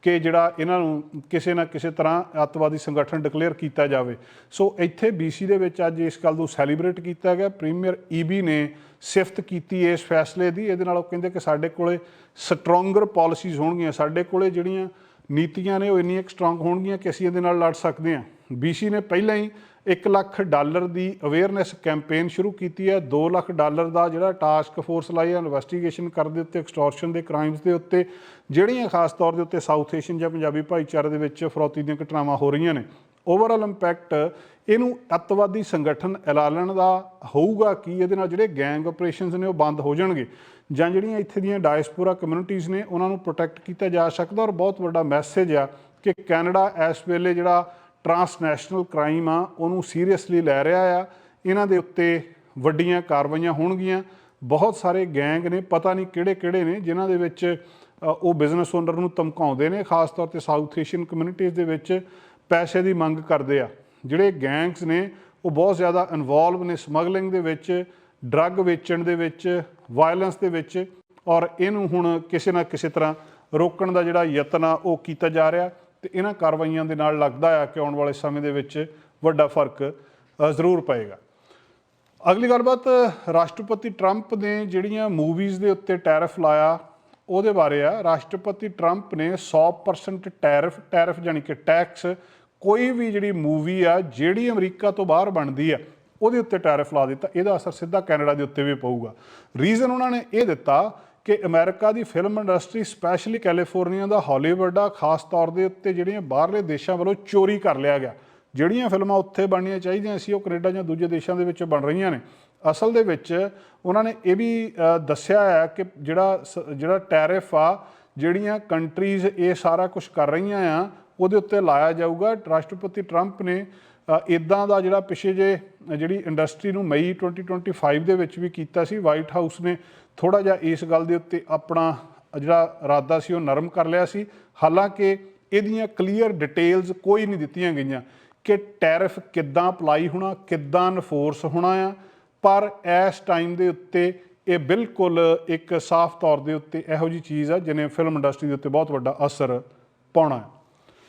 ਕਿ ਜਿਹੜਾ ਇਹਨਾਂ ਨੂੰ ਕਿਸੇ ਨਾ ਕਿਸੇ ਤਰ੍ਹਾਂ ਅੱਤਵਾਦੀ ਸੰਗਠਨ ਡਿਕਲੇਅਰ ਕੀਤਾ ਜਾਵੇ। ਸੋ ਇੱਥੇ BC ਦੇ ਵਿੱਚ ਅੱਜ ਇਸ ਗੱਲ ਨੂੰ ਸੈਲੀਬ੍ਰੇਟ ਕੀਤਾ ਗਿਆ। ਪ੍ਰੀਮੀਅਰ ਈਬੀ ਨੇ ਸਿਫਤ ਕੀਤੀ ਇਸ ਫੈਸਲੇ ਦੀ। ਇਹਦੇ ਨਾਲ ਉਹ ਕਹਿੰਦੇ ਕਿ ਸਾਡੇ ਕੋਲੇ ਸਟਰੋਂਗਰ ਪਾਲਿਸੀਜ਼ ਹੋਣਗੀਆਂ। ਸਾਡੇ ਕੋਲੇ ਜਿਹੜੀਆਂ ਨੀਤੀਆਂ ਨੇ ਉਹ ਇੰਨੀਆਂ ਸਟਰੋਂਗ ਹੋਣਗੀਆਂ ਕਿ ਅਸੀਂ ਇਹਦੇ ਨਾਲ ਲੜ ਸਕਦੇ ਹਾਂ। BC ਨੇ ਪਹਿਲਾਂ ਹੀ 1 ਲੱਖ ਡਾਲਰ ਦੀ ਅਵੇਅਰਨੈਸ ਕੈਂਪੇਨ ਸ਼ੁਰੂ ਕੀਤੀ ਹੈ। 2 ਲੱਖ ਡਾਲਰ ਦਾ ਜਿਹੜਾ ਟਾਸਕ ਫੋਰਸ ਲਾਈ ਹੈ ਇਨਵੈਸਟੀਗੇਸ਼ਨ ਕਰਨ ਦੇ ਉੱਤੇ, ਐਕਸਟੋਰਸ਼ਨ ਦੇ ਕ੍ਰਾਈਮਸ ਦੇ ਉੱਤੇ, ਜਿਹੜੀਆਂ ਖਾਸ ਤੌਰ ਦੇ ਉੱਤੇ ਸਾਊਥ ਏਸ਼ੀਅਨ ਜਾਂ ਪੰਜਾਬੀ ਭਾਈਚਾਰੇ ਦੇ ਵਿੱਚ ਫਰੌਤੀ ਦੀਆਂ ਘਟਨਾਵਾਂ ਹੋ ਰਹੀਆਂ ਨੇ। ਓਵਰਆਲ ਇੰਪੈਕਟ ਇਹਨੂੰ ਅੱਤਵਾਦੀ ਸੰਗਠਨ ਐਲਾਨਣ ਦਾ ਹੋਊਗਾ ਕਿ? ਇਹਦੇ ਨਾਲ ਜਿਹੜੇ ਗੈਂਗ ਆਪਰੇਸ਼ਨਸ ਨੇ ਉਹ ਬੰਦ ਹੋ ਜਾਣਗੇ। ਜਾਂ ਜਿਹੜੀਆਂ ਇੱਥੇ ਦੀਆਂ ਡਾਇਸਪੋਰਾ ਕਮਿਊਨਿਟੀਆਂ ਨੇ, ਉਹਨਾਂ ਨੂੰ ਪ੍ਰੋਟੈਕਟ ਕੀਤਾ ਜਾ ਸਕਦਾ। ਔਰ ਬਹੁਤ ਵੱਡਾ ਮੈਸੇਜ ਆ ਕਿ ਕੈਨੇਡਾ ਇਸ ਵੇਲੇ ਜਿਹੜਾ ਟਰਾਂਸਨੈਸ਼ਨਲ ਕ੍ਰਾਈਮ ਆ, ਉਹਨੂੰ ਸੀਰੀਅਸਲੀ ਲੈ ਰਿਹਾ ਆ। ਇਹਨਾਂ ਦੇ ਉੱਤੇ ਵੱਡੀਆਂ ਕਾਰਵਾਈਆਂ ਹੋਣਗੀਆਂ। ਬਹੁਤ ਸਾਰੇ ਗੈਂਗ ਨੇ, ਪਤਾ ਨਹੀਂ ਕਿਹੜੇ ਕਿਹੜੇ ਨੇ, ਜਿਨ੍ਹਾਂ ਦੇ ਵਿੱਚ ਉਹ ਬਿਜ਼ਨਸ ਓਨਰ ਨੂੰ ਧਮਕਾਉਂਦੇ ਨੇ, ਖਾਸ ਤੌਰ ਤੇ ਸਾਊਥ ਏਸ਼ੀਅਨ ਕਮਿਊਨਿਟੀਜ਼ ਦੇ ਵਿੱਚ ਪੈਸੇ ਦੀ ਮੰਗ ਕਰਦੇ ਆ। ਜਿਹੜੇ ਗੈਂਗਸ ਨੇ, ਉਹ ਬਹੁਤ ਜ਼ਿਆਦਾ ਇਨਵੋਲਵ ਨੇ ਸਮਗਲਿੰਗ ਦੇ ਵਿੱਚ, ਡਰੱਗ ਵੇਚਣ ਦੇ ਵਿੱਚ, ਵਾਇਲੈਂਸ ਦੇ ਵਿੱਚ, ਔਰ ਇਹਨੂੰ ਹੁਣ ਕਿਸੇ ਨਾ ਕਿਸੇ ਤਰ੍ਹਾਂ ਰੋਕਣ ਦਾ ਜਿਹੜਾ ਯਤਨ ਆ, ਉਹ ਕੀਤਾ ਜਾ ਰਿਹਾ। ਤੇ ਇਹਨਾਂ ਕਾਰਵਾਈਆਂ ਦੇ ਨਾਲ ਲੱਗਦਾ ਆ ਕਿ ਆਉਣ ਵਾਲੇ ਸਮੇਂ ਦੇ ਵਿੱਚ ਵੱਡਾ ਫ਼ਰਕ ਜ਼ਰੂਰ ਪਏਗਾ। ਅਗਲੀ ਗੱਲਬਾਤ ਰਾਸ਼ਟਰਪਤੀ ਟਰੰਪ ਨੇ ਜਿਹੜੀਆਂ ਮੂਵੀਜ਼ ਦੇ ਉੱਤੇ ਟੈਰਿਫ ਲਾਇਆ, ਉਹਦੇ ਬਾਰੇ ਆ। ਰਾਸ਼ਟਰਪਤੀ ਟਰੰਪ ਨੇ 100% ਟੈਰਿਫ ਟੈਰਿਫ ਜਾਨੀ ਕਿ ਟੈਕਸ, ਕੋਈ ਵੀ ਜਿਹੜੀ ਮੂਵੀ ਆ, ਜਿਹੜੀ ਅਮਰੀਕਾ ਤੋਂ ਬਾਹਰ ਬਣਦੀ ਆ, ਉਹਦੇ ਉੱਤੇ ਟੈਰਿਫ ਲਾ ਦਿੱਤਾ। ਇਹਦਾ ਅਸਰ ਸਿੱਧਾ ਕੈਨੇਡਾ ਦੇ ਉੱਤੇ ਵੀ ਪਊਗਾ। ਰੀਜ਼ਨ ਉਹਨਾਂ ਨੇ ਇਹ ਦਿੱਤਾ ਕਿ ਅਮਰੀਕਾ ਦੀ ਫਿਲਮ ਇੰਡਸਟਰੀ ਸਪੈਸ਼ਲੀ ਕੈਲੀਫੋਰਨੀਆ ਦਾ ਹਾਲੀਵੁੱਡ ਆ, ਖਾਸ ਤੌਰ ਦੇ ਉੱਤੇ ਜਿਹੜੀਆਂ ਬਾਹਰਲੇ ਦੇਸ਼ਾਂ ਵੱਲੋਂ ਚੋਰੀ ਕਰ ਲਿਆ ਗਿਆ। ਜਿਹੜੀਆਂ ਫਿਲਮਾਂ ਉੱਥੇ ਬਣਨੀਆਂ ਚਾਹੀਦੀਆਂ ਸੀ, ਉਹ ਕੈਨੇਡਾ ਜਾਂ ਦੂਜੇ ਦੇਸ਼ਾਂ ਦੇ ਵਿੱਚ ਬਣ ਰਹੀਆਂ ਨੇ। ਅਸਲ ਦੇ ਵਿੱਚ ਉਹਨਾਂ ਨੇ ਇਹ ਵੀ ਦੱਸਿਆ ਹੈ ਕਿ ਜਿਹੜਾ ਸ- ਜਿਹੜਾ ਟੈਰਿਫ ਆ, ਜਿਹੜੀਆਂ ਕੰਟਰੀਜ਼ ਇਹ ਸਾਰਾ ਕੁਝ ਕਰ ਰਹੀਆਂ ਆ, ਉਹਦੇ ਉੱਤੇ ਲਾਇਆ ਜਾਊਗਾ। ਰਾਸ਼ਟਰਪਤੀ ਟਰੰਪ ਨੇ ਇਦਾਂ ਦਾ ਜਿਹੜਾ ਪਿਛੇ ਜੇ ਜਿਹੜੀ ਇੰਡਸਟਰੀ ਨੂੰ ਮਈ 2025 ਦੇ ਵਿੱਚ ਵੀ ਕੀਤਾ ਸੀ ਵਾਈਟ ਹਾਊਸ ਨੇ ਥੋੜਾ ਜਿਹਾ ਇਸ ਗੱਲ ਦੇ ਉੱਤੇ ਆਪਣਾ ਜਿਹੜਾ ਇਰਾਦਾ ਸੀ, ਉਹ ਨਰਮ ਕਰ ਲਿਆ ਸੀ। ਹਾਲਾਂਕਿ ਇਹਦੀਆਂ ਕਲੀਅਰ ਡਿਟੇਲਸ ਕੋਈ ਨਹੀਂ ਦਿੱਤੀਆਂ ਗਈਆਂ ਕਿ ਟੈਰਿਫ ਕਿੱਦਾਂ ਅਪਲਾਈ ਹੋਣਾ, ਕਿੱਦਾਂ ਇਨਫੋਰਸ ਹੋਣਾ ਆ। ਪਰ ਇਸ ਟਾਈਮ ਦੇ ਉੱਤੇ ਇਹ ਬਿਲਕੁਲ ਇੱਕ ਸਾਫ਼ ਤੌਰ ਦੇ ਉੱਤੇ ਇਹੋ ਜੀ ਚੀਜ਼ ਆ, ਜਿਹਨੇ ਫਿਲਮ ਇੰਡਸਟਰੀ ਦੇ ਉੱਤੇ ਬਹੁਤ ਵੱਡਾ ਅਸਰ ਪਾਉਣਾ ਹੈ।